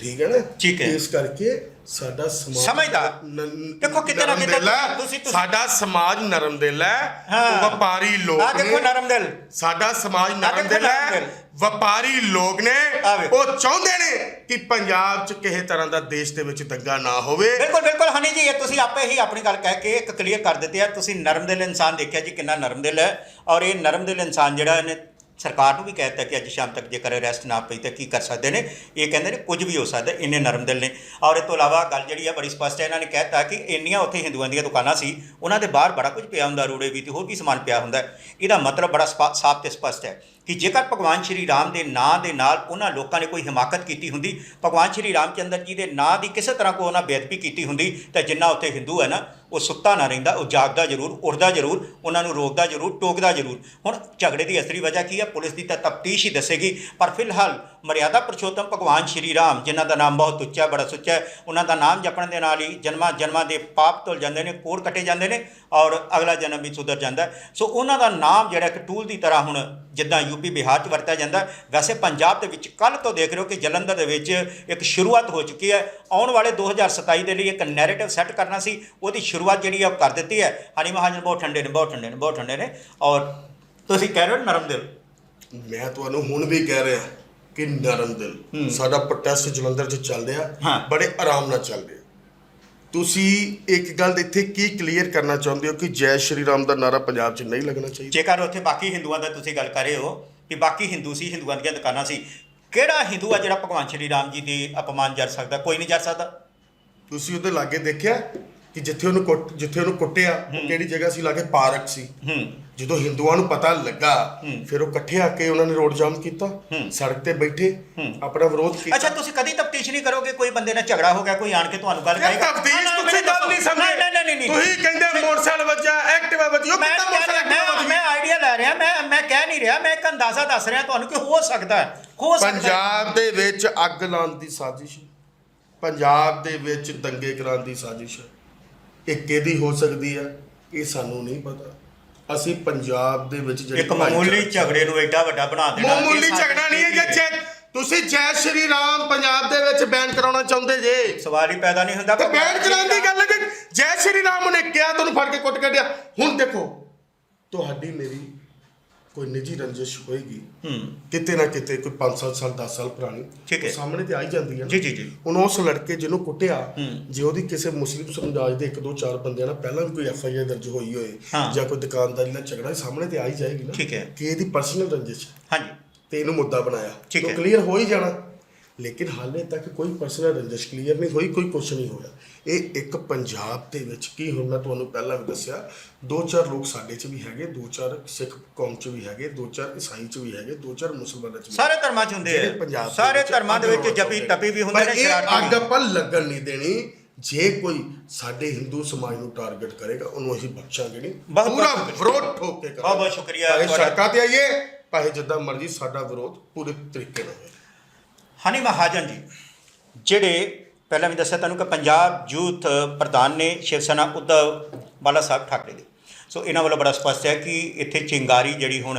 ਠੀਕ ਹੈ ਨਾ ਠੀਕ ਹੈ। ਇਸ ਕਰਕੇ ਸਾਡਾ ਸਮਾਜ ਸਮਝਦਾਰ। ਨ- ਦੇਖੋ ਕਿਤੇ ਨਾ ਨਰਮ ਕਿਤੇ ਦਿਲ ਹੈ। ਤੁਸੀਂ- ਤੁਸੀਂ- ਸਾਡਾ ਸਮਾਜ ਨਰਮ ਦਿਲ ਹੈ ਹਾਂ। ਉਹ ਵਪਾਰੀ ਲੋਕ ਆ ਦੇਖੋ ਨੇ ਨਰਮ ਦਿਲ ਸਾਡਾ ਸਮਾਜ ਨਰਮ ਦੇਖੋ ਦਿਲ ਨਰਮ ਹੈ ਦਿਲ। ਵਪਾਰੀ ਲੋਕ ਨੇ ਆ ਵੇਖੋ। ਉਹ ਚਾਹੁੰਦੇ ਨੇ ਕਿ ਪੰਜਾਬ 'ਚ ਕਿਸੇ ਤਰ੍ਹਾਂ ਦਾ ਦੇਸ਼ ਦੇ ਵਿੱਚ ਦੰਗਾ ਨਾ ਹੋਵੇ ਬਿਲਕੁਲ ਬਿਲਕੁਲ ਹਨੀ ਜੀ ਇਹ ਤੁਸੀਂ ਆਪੇ ਹੀ ਆਪਣੀ ਗੱਲ ਕਹਿ ਕੇ ਇੱਕ ਕਲੀਅਰ ਕਰ ਦਿੱਤੀ ਹੈ ਤੁਸੀਂ ਨਰਮ ਦਿਲ ਇਨਸਾਨ ਦੇਖਿਆ ਜੀ ਕਿੰਨਾ ਨਰਮ ਦਿਲ ਹੈ ਔਰ ਇਹ ਨਰਮ ਦਿਲ ਇਨਸਾਨ ਜਿਹੜਾ ਇਹਨੇ ਸਰਕਾਰ ਨੂੰ ਵੀ ਕਹਿਤਾ ਕਿ ਅੱਜ ਸ਼ਾਮ ਤੱਕ ਜੇਕਰ ਅਰੈਸਟ ਨਾ ਪਈ ਤਾਂ ਕੀ ਕਰ ਸਕਦੇ ਨੇ? ਇਹ ਕਹਿੰਦੇ ਨੇ ਕੁਝ ਵੀ ਹੋ ਸਕਦਾ, ਇੰਨੇ ਨਰਮ ਦਿਲ ਨੇ। ਔਰ ਇਹ ਤੋਂ ਇਲਾਵਾ ਗੱਲ ਜਿਹੜੀ ਆ ਬੜੀ ਸਪਸ਼ਟ ਹੈ, ਇਹਨਾਂ ਨੇ ਕਹਿਤਾ ਕਿ ਇੰਨੀਆਂ ਉੱਥੇ ਹਿੰਦੂਆਂ ਦੀਆਂ ਦੁਕਾਨਾਂ ਸੀ, ਉਹਨਾਂ ਦੇ ਬਾਹਰ ਬੜਾ ਕੁਝ ਪਿਆ ਹੁੰਦਾ, ਰੂੜੇ ਵੀ ਤੇ ਹੋਰ ਵੀ ਸਮਾਨ ਪਿਆ ਹੁੰਦਾ। ਇਹਦਾ ਮਤਲਬ ਬੜਾ ਸਪਾ- ਸਾਫ਼ ਤੇ ਸਪਸ਼ਟ ਹੈ। ਕਿ ਜੇਕਰ ਭਗਵਾਨ ਸ਼੍ਰੀ ਰਾਮ ਦੇ ਨਾਂ ਦੇ ਨਾਲ ਉਹਨਾਂ ਲੋਕਾਂ ਨੇ ਕੋਈ ਹਿਮਾਕਤ ਕੀਤੀ ਹੁੰਦੀ, ਭਗਵਾਨ ਸ਼੍ਰੀ ਰਾਮਚੰਦਰ ਜੀ ਦੇ ਨਾਂ ਦੀ ਕਿਸੇ ਤਰ੍ਹਾਂ ਕੋਈ ਉਹਨਾਂ ਬੇਅਦਬੀ ਕੀਤੀ ਹੁੰਦੀ, ਤਾਂ ਜਿੰਨਾ ਉੱਥੇ ਹਿੰਦੂ ਹੈ ਨਾ, ਉਹ ਸੁੱਤਾ ਨਾ ਰਹਿੰਦਾ, ਉਹ ਜਾਗਦਾ ਜ਼ਰੂਰ, ਉੱਠਦਾ ਜ਼ਰੂਰ, ਉਹਨਾਂ ਨੂੰ ਰੋਕਦਾ ਜ਼ਰੂਰ, ਟੋਕਦਾ ਜ਼ਰੂਰ। ਹੁਣ ਝਗੜੇ ਦੀ ਅਸਲੀ ਵਜ੍ਹਾ ਕੀ ਹੈ? ਪੁਲਿਸ ਦੀ ਤਾਂ ਤਫਤੀਸ਼ ਹੀ ਦੱਸੇਗੀ। ਪਰ ਫਿਲਹਾਲ ਮਰਿਆਦਾ ਪੁਰਸ਼ੋਤਮ ਭਗਵਾਨ ਸ਼੍ਰੀ ਰਾਮ, ਜਿਨ੍ਹਾਂ ਦਾ ਨਾਮ ਬਹੁਤ ਉੱਚਾ, ਬੜਾ ਸੁੱਚਾ ਹੈ, ਉਹਨਾਂ ਦਾ ਨਾਮ ਜਪਣ ਦੇ ਨਾਲ ਹੀ ਜਨਮਾਂ ਜਨਮਾਂ ਦੇ ਪਾਪ ਧੁਲ ਜਾਂਦੇ ਨੇ, ਕੋਰ ਕੱਟੇ ਜਾਂਦੇ ਨੇ ਔਰ ਅਗਲਾ ਜਨਮ ਵੀ ਸੁਧਰ ਜਾਂਦਾ ਸੋ ਉਹਨਾਂ ਦਾ ਨਾਮ ਜਿਹੜਾ ਇੱਕ ਟੂਲ ਦੀ ਤਰ੍ਹਾਂ ਹੁਣ ਜਿੱਦਾਂ ਯੂਪੀ ਬਿਹਾਰ 'ਚ ਵਰਤਿਆ ਜਾਂਦਾ ਵੈਸੇ ਪੰਜਾਬ ਦੇ ਵਿੱਚ ਕੱਲ ਤੋਂ ਦੇਖ ਰਹੇ ਹੋ ਕਿ ਜਲੰਧਰ ਦੇ ਵਿੱਚ ਇੱਕ ਸ਼ੁਰੂਆਤ ਹੋ ਚੁੱਕੀ ਹੈ। ਆਉਣ ਵਾਲੇ 2027 ਦੇ ਲਈ ਇੱਕ ਨੈਰੇਟਿਵ ਸੈੱਟ ਕਰਨਾ ਸੀ। ਉਹਦੀ ਸ਼ੁਰੂਆਤ ਜਿਹੜੀ ਆ ਉਹ ਕਰ ਦਿੱਤੀ ਹੈ। ਹਨੀ ਮਹਾਜਨ ਬਹੁਤ ਠੰਡੇ ਨੇ, ਬਹੁਤ ਠੰਡੇ ਨੇ, ਬਹੁਤ ਠੰਡੇ ਨੇ ਔਰ ਤੁਸੀਂ ਕਹਿ ਰਹੇ ਹੋ ਨਰਮ ਦਿਲ ਮੈਂ ਤੁਹਾਨੂੰ ਹੁਣ ਵੀ ਕਹਿ ਰਿਹਾ। ਕਿ ਨਰਮ ਦਿਲ ਸਾਡਾ ਪ੍ਰੋਟੈਸਟ ਜਲੰਧਰ 'ਚ ਚੱਲ ਰਿਹਾ। ਬੜੇ ਆਰਾਮ ਨਾਲ ਚੱਲ ਰਿਹਾ। ਤੁਸੀਂ ਇੱਕ ਗੱਲ ਇੱਥੇ ਕੀ ਕਲੀਅਰ ਕਰਨਾ ਚਾਹੁੰਦੇ ਹੋ ਕਿ ਜੈ ਸ਼੍ਰੀ ਰਾਮ ਦਾ ਨਾਰਾ ਪੰਜਾਬ 'ਚ ਨਹੀਂ ਲੱਗਣਾ ਚਾਹੀਦਾ? ਜੇਕਰ ਉੱਥੇ ਬਾਕੀ ਹਿੰਦੂਆਂ ਦਾ ਤੁਸੀਂ ਗੱਲ ਕਰ ਰਹੇ ਹੋ ਕਿ ਬਾਕੀ ਹਿੰਦੂ ਸੀ ਹਿੰਦੂਆਂ ਦੀਆਂ ਦੁਕਾਨਾਂ ਸੀ ਕਿਹੜਾ ਹਿੰਦੂ ਆ ਜਿਹੜਾ ਭਗਵਾਨ ਸ਼੍ਰੀ ਰਾਮ ਜੀ ਦੀ ਅਪਮਾਨ ਜਰ ਸਕਦਾ? ਕੋਈ ਨਹੀਂ ਜਰ ਸਕਦਾ। ਤੁਸੀਂ ਉਹਦੇ ਲਾਗੇ ਦੇਖਿਆ? ਕਿ ਜਿੱਥੇ ਉਹਨੂੰ ਕੁੱਟ ਜਿੱਥੇ ਉਹਨੂੰ ਕੁੱਟਿਆ ਉਹ ਕਿਹੜੀ ਜਗ੍ਹਾ ਸੀ? ਲਾਗੇ ਪਾਰਕ ਸੀ। ਹੂੰ। ਜਦੋਂ ਹਿੰਦੂਆਂ ਨੂੰ ਪਤਾ ਲੱਗਾ। ਫਿਰ ਉਹ ਇਕੱਠੇ ਆ ਕੇ ਉਹਨਾਂ ਨੇ ਰੋਡ ਜਾਮ ਕੀਤਾ। ਸੜਕ ਤੇ ਬੈਠੇ। ਆਪਣਾ ਵਿਰੋਧ ਕੀਤਾ। ਅੱਛਾ ਤੁਸੀਂ ਕਦੀ ਤਫਤੀਸ਼ ਨਹੀਂ ਕਰੋਗੇ? ਕੋਈ ਬੰਦੇ ਨਾਲ ਝਗੜਾ ਹੋ ਗਿਆ ਕੋਈ ਆਣ ਕੇ ਤੁਹਾਨੂੰ ਗੱਲ ਕਹੇਗਾ? ਤਫਤੀਸ਼ ਤੁਸੀਂ ਗੱਲ ਨਹੀਂ। ਸਮਝੇ। ਨਹੀਂ ਨਹੀਂ। ਤੁਸੀਂ ਕਹਿੰਦੇ ਮੋਟਰਸਾਈਕਲ ਵੱਜਾ ਐਕਟਿਵਾ ਵੱਜੀ ਉਹ ਕਿੱਦਾਂ ਮੋਟਰਸਾਈਕਲ ਮੈਂ ਵੱਜੀ ਮੈਂ ਆਈਡੀਆ ਲੈ ਰਿਹਾ ਮੈਂ ਮੈਂ ਕਹਿ ਨਹੀਂ ਰਿਹਾ ਮੈਂ ਇੱਕ ਅੰਦਾਜ਼ਾ ਦੱਸ ਰਿਹਾ ਤੁਹਾਨੂੰ ਕਿ ਹੋ ਸਕਦਾ ਹੈ। ਹੋ ਸਕਦਾ। ਪੰਜਾਬ ਦੇ ਵਿੱਚ ਅੱਗ ਲਾਉਣ ਦੀ ਸਾਜ਼ਿਸ਼। ਪੰਜਾਬ ਦੇ ਵਿੱਚ ਦੰਗੇ ਕਰਾਉਣ ਦੀ ਸਾਜ਼ਿਸ਼। ਇਹ ਕਿਹਦੀ ਹੋ ਸਕਦੀ ਹੈ ਇਹ ਸਾਨੂੰ ਨਹੀਂ ਪਤਾ। ਅਸੀਂ ਪੰਜਾਬ ਦੇ ਵਿੱਚ ਜਿਹੜੀ ਇੱਕ ਮਾਮੂਲੀ ਝਗੜੇ ਨੂੰ ਐਡਾ ਵੱਡਾ ਬਣਾ ਦੇਣਾ ਮਾਮੂਲੀ ਝਗੜਾ ਨਹੀਂ ਹੈ ਜੇ ਤੁਸੀਂ ਜੈ ਸ਼੍ਰੀ ਰਾਮ ਪੰਜਾਬ ਦੇ ਵਿੱਚ ਬੈਨ ਕਰਾਉਣਾ ਚਾਹੁੰਦੇ ਜੇ। ਸਵਾਲ ਹੀ ਪੈਦਾ ਨਹੀਂ ਹੁੰਦਾ ਤੇ ਬੈਨ ਕਰਾਉਣ ਦੀ ਗੱਲ ਹੈ ਜੈ ਸ਼੍ਰੀ ਰਾਮ ਨੇ ਕਿਹਾ ਤੁਹਾਨੂੰ ਫੜ ਕੇ ਕੁੱਟ ਕੱਢਿਆ ਹੁਣ ਦੇਖੋ ਤੁਹਾਡੀ ਮੇਰੀ ਕੋਈ ਨਿੱਜੀ ਰੰਜਿਸ਼ ਹੋਏਗੀ ਹੂੰ ਕਿਤੇ ਨਾ ਕਿਤੇ ਕੋਈ 5-7 ਸਾਲ 10 ਸਾਲ ਪੁਰਾਣੀ ਠੀਕ ਹੈ। ਉਹ ਸਾਹਮਣੇ ਤੇ ਆਈ ਜਾਂਦੀ ਹੈ ਨਾ। ਜੀ ਜੀ ਜੀ ਹੁਣ ਉਸ ਲੜਕੇ ਜਿਹਨੂੰ ਕੁੱਟਿਆ। ਜੇ ਉਹਦੀ ਕਿਸੇ ਮੁਸਲਿਮ ਸਮੁਦਾਇ ਦੇ ਇੱਕ ਦੋ ਚਾਰ ਬੰਦਿਆਂ ਨਾਲ ਪਹਿਲਾਂ ਵੀ ਕੋਈ ਐਫ ਆਈ ਆਰ ਦਰਜ ਹੋਈ ਹੋਏ ਹਾਂ। ਜਾਂ ਕੋਈ ਦੁਕਾਨਦਾਰੀ ਨਾਲ ਝਗੜਾ ਸਾਹਮਣੇ ਤੇ ਆ ਹੀ ਜਾਏਗੀ ਨਾ ਠੀਕ ਹੈ। ਕਿ ਇਹਦੀ ਪਰਸਨਲ ਰੰਜਿਸ਼ ਹੈ ਹਾਂਜੀ ਤੇ ਇਹਨੂੰ ਮੁੱਦਾ ਬਣਾਇਆ ਠੀਕ ਹੈ। ਕਲੀਅਰ ਹੋ ਹੀ ਜਾਣਾ ਲੇਕਿਨ ਹਾਲੇ ਤੱਕ ਕੋਈ ਪਰਸਨਲ ਰੰਜਿਸ਼ ਕਲੀਅਰ ਨਹੀਂ ਹੋਈ ਕੋਈ ਕੁਛ ਨਹੀਂ ਹੋਇਆ। ਇਹ ਇੱਕ ਪੰਜਾਬ ਦੇ ਵਿੱਚ ਕੀ ਹੁਣ ਮੈਂ ਤੁਹਾਨੂੰ ਪਹਿਲਾਂ ਵੀ ਦੱਸਿਆ ਦੋ ਚਾਰ ਲੋਕ ਸਾਡੇ 'ਚ ਵੀ ਹੈਗੇ ਦੋ ਚਾਰ ਸਿੱਖ ਕੌਮ 'ਚ ਵੀ ਹੈਗੇ ਦੋ ਚਾਰ ਈਸਾਈ 'ਚ ਵੀ ਹੈਗੇ ਦੋ ਚਾਰ ਮੁਸਲਮਾਨਾਂ 'ਚ ਵੀ ਸਾਰੇ ਧਰਮਾਂ 'ਚ ਹੁੰਦੇ ਆ। ਸਾਰੇ ਧਰਮਾਂ ਦੇ ਵਿੱਚ ਜਪੀ ਤਪੀ ਵੀ ਹੁੰਦੇ ਨੇ ਇਹ ਸ਼ਰਾਰਤੀ ਅੱਗ। ਆਪਾਂ ਲੱਗਣ ਨਹੀਂ ਦੇਣੀ। ਜੇ ਕੋਈ ਸਾਡੇ ਹਿੰਦੂ ਸਮਾਜ ਨੂੰ ਟਾਰਗੇਟ ਕਰੇਗਾ ਉਹਨੂੰ ਅਸੀਂ ਬਖਸ਼ਾਂਗੇ ਨਹੀਂ। ਪੂਰਾ ਵਿਰੋਧ ਠੋਕ ਕੇ ਕਰਾਂਗੇ ਬਹੁਤ ਬਹੁਤ ਸ਼ੁਕਰੀਆ ਭਾਵੇਂ। ਸੜਕਾਂ ਤੇ ਆਈਏ ਭਾਵੇਂ ਜਿੱਦਾਂ ਮਰਜ਼ੀ ਸਾਡਾ ਵਿਰੋਧ ਪੂਰੇ ਤਰੀਕੇ ਨਾਲ ਹੋਵੇ। ਹਨੀ ਮਹਾਜਨ ਜੀ, ਜਿਹੜੇ ਪਹਿਲਾਂ ਵੀ ਦੱਸਿਆ ਤੁਹਾਨੂੰ ਕਿ ਪੰਜਾਬ ਯੂਥ ਪ੍ਰਧਾਨ ਨੇ ਸ਼ਿਵ ਸੈਨਾ ਉद्धਵ ਬਾਲਾ ਸਾਹਿਬ ਠਾਕਰੇ ਦੇ। ਸੋ ਇਹਨਾਂ ਵੱਲੋਂ ਬੜਾ ਸਪਸ਼ਟ ਹੈ ਕਿ ਇੱਥੇ ਚਿੰਗਾਰੀ ਜਿਹੜੀ ਹੁਣ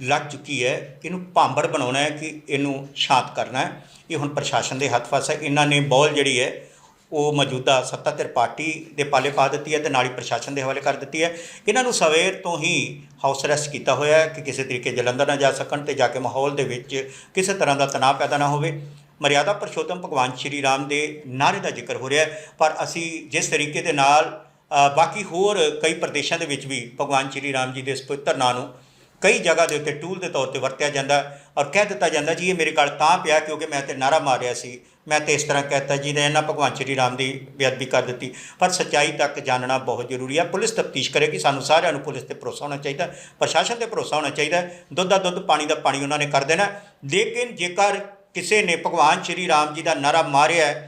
ਲੱਗ ਚੁੱਕੀ ਹੈ, ਇਹਨੂੰ ਭਾਂਬੜ ਬਣਾਉਣਾ ਹੈ ਕਿ ਇਹਨੂੰ ਸ਼ਾਂਤ ਕਰਨਾ ਹੈ। ਇਹ ਹੁਣ ਪ੍ਰਸ਼ਾਸਨ ਦੇ ਹੱਥ ਫਸ ਹੈ। ਇਹਨਾਂ ਨੇ ਬੋਲ ਜਿਹੜੀ ਹੈ ਉਹ ਮੌਜੂਦਾ ਸੱਤਾਧਿਰ ਪਾਰਟੀ ਦੇ ਪਾਲੇ ਪਾ ਦਿੱਤੀ ਹੈ ਤੇ ਨਾਲ ਹੀ ਪ੍ਰਸ਼ਾਸਨ ਦੇ ਹਵਾਲੇ ਕਰ ਦਿੱਤੀ ਹੈ। ਇਹਨਾਂ ਨੂੰ ਸਵੇਰ ਤੋਂ ਹੀ ਹਾਊਸ ਅਰੈਸਟ ਕੀਤਾ ਹੋਇਆ ਹੈ ਕਿ ਕਿਸੇ ਤਰੀਕੇ ਜਲੰਧਰ ਨਾ ਜਾ ਸਕਣ ਤੇ ਜਾ ਕੇ ਮਾਹੌਲ ਦੇ ਵਿੱਚ ਕਿਸੇ ਤਰ੍ਹਾਂ ਦਾ ਤਣਾਅ ਪੈਦਾ ਨਾ ਹੋਵੇ। ਮਰਿਆਦਾ ਪੁਰਸ਼ੋਤਮ ਭਗਵਾਨ ਸ਼੍ਰੀ ਰਾਮ ਦੇ ਨਾਰੇ ਦਾ ਜ਼ਿਕਰ ਹੋ ਰਿਹਾ ਹੈ, ਪਰ ਅਸੀਂ ਜਿਸ ਤਰੀਕੇ ਦੇ ਨਾਲ ਬਾਕੀ ਹੋਰ ਕਈ ਪ੍ਰਦੇਸ਼ਾਂ ਦੇ ਵਿੱਚ ਵੀ ਭਗਵਾਨ ਸ਼੍ਰੀ ਰਾਮ ਜੀ ਦੇ ਇਸ ਪਵਿੱਤਰ ਨਾਂ ਨੂੰ ਕਈ ਜਗ੍ਹਾ ਦੇ ਉੱਤੇ ਟੂਲ ਦੇ ਤੌਰ ਤੇ ਵਰਤਿਆ ਜਾਂਦਾ ਔਰ ਕਹਿ ਦਿੱਤਾ ਜਾਂਦਾ ਜੀ, ਇਹ ਮੇਰੇ ਗੱਲ ਤਾਂ ਪਿਆ ਕਿਉਂਕਿ ਮੈਂ ਤੇ ਨਾਰਾ ਮਾਰਿਆ ਸੀ ਮੈਂ ਤੇ ਇਸ ਤਰ੍ਹਾਂ ਕਹਿਤਾ ਜੀ ਨੇ ਇਹਨਾਂ ਭਗਵਾਨ ਸ਼੍ਰੀ ਰਾਮ ਦੀ ਬੇਅਦਬੀ ਕਰ ਦਿੱਤੀ। ਪਰ ਸੱਚਾਈ ਤੱਕ ਜਾਣਨਾ ਬਹੁਤ ਜ਼ਰੂਰੀ ਹੈ ਪੁਲਿਸ ਤਫਤੀਸ਼ ਕਰੇਗੀ ਸਾਨੂੰ ਸਾਰਿਆਂ ਨੂੰ ਪੁਲਿਸ ਤੇ ਭਰੋਸਾ ਹੋਣਾ ਚਾਹੀਦਾ, ਪ੍ਰਸ਼ਾਸਨ ਤੇ ਭਰੋਸਾ ਹੋਣਾ ਚਾਹੀਦਾ ਦੁੱਧ ਦਾ ਦੁੱਧ, ਪਾਣੀ ਦਾ ਪਾਣੀ ਉਹਨਾਂ ਨੇ ਕਰ ਦੇਣਾ ਲੇਕਿਨ ਜੇਕਰ ਕਿਸੇ ਨੇ ਭਗਵਾਨ ਸ਼੍ਰੀ ਰਾਮ ਜੀ ਦਾ ਨਾਰਾ ਮਾਰਿਆ ਹੈ,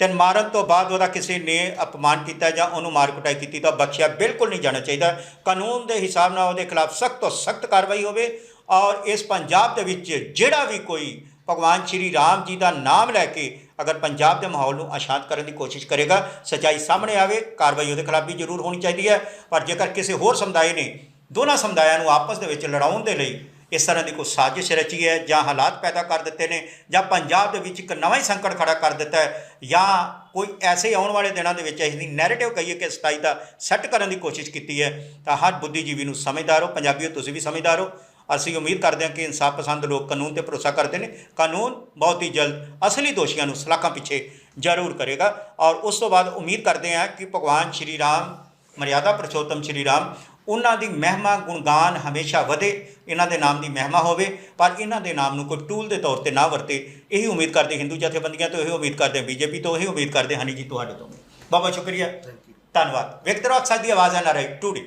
ਤੇ ਮਾਰਨ ਤੋਂ ਬਾਅਦ ਉਹਦਾ ਕਿਸੇ ਨੇ ਅਪਮਾਨ ਕੀਤਾ ਜਾਂ ਉਹਨੂੰ ਮਾਰ ਕੁਟਾਈ ਕੀਤੀ, ਤਾਂ ਬਖਸ਼ਿਆ ਬਿਲਕੁਲ ਨਹੀਂ ਜਾਣਾ ਚਾਹੀਦਾ। ਕਾਨੂੰਨ ਦੇ ਹਿਸਾਬ ਨਾਲ ਉਹਦੇ ਖਿਲਾਫ ਸਖਤ ਤੋਂ ਸਖਤ ਕਾਰਵਾਈ ਹੋਵੇ ਔਰ ਇਸ ਪੰਜਾਬ ਦੇ ਵਿੱਚ ਜਿਹੜਾ ਵੀ ਕੋਈ ਭਗਵਾਨ ਸ਼੍ਰੀ ਰਾਮ ਜੀ ਦਾ ਨਾਮ ਲੈ ਕੇ ਅਗਰ ਪੰਜਾਬ ਦੇ ਮਾਹੌਲ ਨੂੰ ਅਸ਼ਾਂਤ ਕਰਨ ਦੀ ਕੋਸ਼ਿਸ਼ ਕਰੇਗਾ, ਸਚਾਈ ਸਾਹਮਣੇ ਆਵੇ, ਕਾਰਵਾਈ ਉਹਦੇ ਖਿਲਾਫ ਵੀ ਜ਼ਰੂਰ ਹੋਣੀ ਚਾਹੀਦੀ ਹੈ। ਪਰ ਜੇਕਰ ਕਿਸੇ ਹੋਰ ਸਮੁਦਾਇ ਨੇ ਦੋਨਾਂ ਸਮੁਦਾਇਆਂ ਨੂੰ ਆਪਸ ਦੇ ਵਿੱਚ ਲੜਾਉਣ ਦੇ ਲਈ ਇਸ ਤਰ੍ਹਾਂ ਦੀ ਕੋਈ ਸਾਜ਼ਿਸ਼ ਰਚੀ ਹੈ ਜਾਂ ਹਾਲਾਤ ਪੈਦਾ ਕਰ ਦਿੱਤੇ ਨੇ ਜਾਂ ਪੰਜਾਬ ਦੇ ਵਿੱਚ ਇੱਕ ਨਵਾਂ ਹੀ ਸੰਕਟ ਖੜਾ ਕਰ ਦਿੱਤਾ ਹੈ ਜਾਂ ਕੋਈ ਐਸੇ ਆਉਣ ਵਾਲੇ ਦਿਨਾਂ ਦੇ ਵਿੱਚ ਇਸ ਦੀ ਨੈਰੇਟਿਵ ਕਹੀਏ ਕਿ ਸਤਾਈ ਦਾ ਸੈੱਟ ਕਰਨ ਦੀ ਕੋਸ਼ਿਸ਼ ਕੀਤੀ ਹੈ, ਤਾਂ ਹਰ ਬੁੱਧੀਜੀਵੀ ਨੂੰ ਸਮਝਦਾਰ ਹੋ, ਪੰਜਾਬੀਓ ਤੁਸੀਂ ਵੀ ਸਮਝਦਾਰ ਹੋ। ਅਸੀਂ ਉਮੀਦ ਕਰਦੇ ਹਾਂ ਕਿ ਇਨਸਾਫ ਪਸੰਦ ਲੋਕ ਕਾਨੂੰਨ ਤੇ ਭਰੋਸਾ ਕਰਦੇ ਨੇ। ਕਾਨੂੰਨ ਬਹੁਤ ਹੀ ਜਲਦ ਅਸਲੀ ਦੋਸ਼ੀਆਂ ਨੂੰ ਸਲਾਖਾਂ ਪਿੱਛੇ ਜ਼ਰੂਰ ਕਰੇਗਾ। ਔਰ ਉਸ ਤੋਂ ਬਾਅਦ ਉਮੀਦ ਕਰਦੇ ਹਾਂ ਕਿ ਭਗਵਾਨ ਸ਼੍ਰੀ ਰਾਮ ਮਰਿਆਦਾ ਪੁਰਸ਼ੋਤਮ ਸ਼੍ਰੀ ਰਾਮ ਉਹਨਾਂ ਦੀ ਮਹਿਮਾ ਗੁਣਗਾਨ ਹਮੇਸ਼ਾ ਵਧੇ। ਇਹਨਾਂ ਦੇ ਨਾਮ ਦੀ ਮਹਿਮਾ ਹੋਵੇ। ਪਰ ਇਹਨਾਂ ਦੇ ਨਾਮ ਨੂੰ ਕੋਈ ਟੂਲ ਦੇ ਤੌਰ ਤੇ ਨਾ ਵਰਤੇ। ਇਹੀ ਉਮੀਦ ਕਰਦੇ ਹਿੰਦੂ ਜਥੇਬੰਦੀਆਂ ਤੋਂ ਇਹੀ ਉਮੀਦ ਕਰਦੇ ਬੀਜੇਪੀ ਤੋਂ ਇਹੀ ਉਮੀਦ ਕਰਦੇ ਹਨੀ ਜੀ ਤੁਹਾਡੇ ਤੋਂ। ਬਹੁਤ ਬਹੁਤ ਸ਼ੁਕਰੀਆ। ਧੰਨਵਾਦ। ਵਿਕਟਰ ਅਕਸਰ ਦੀ ਆਵਾਜ਼ ਹੈ ਨਾ ਰਹੀ ਟੂਡੀ।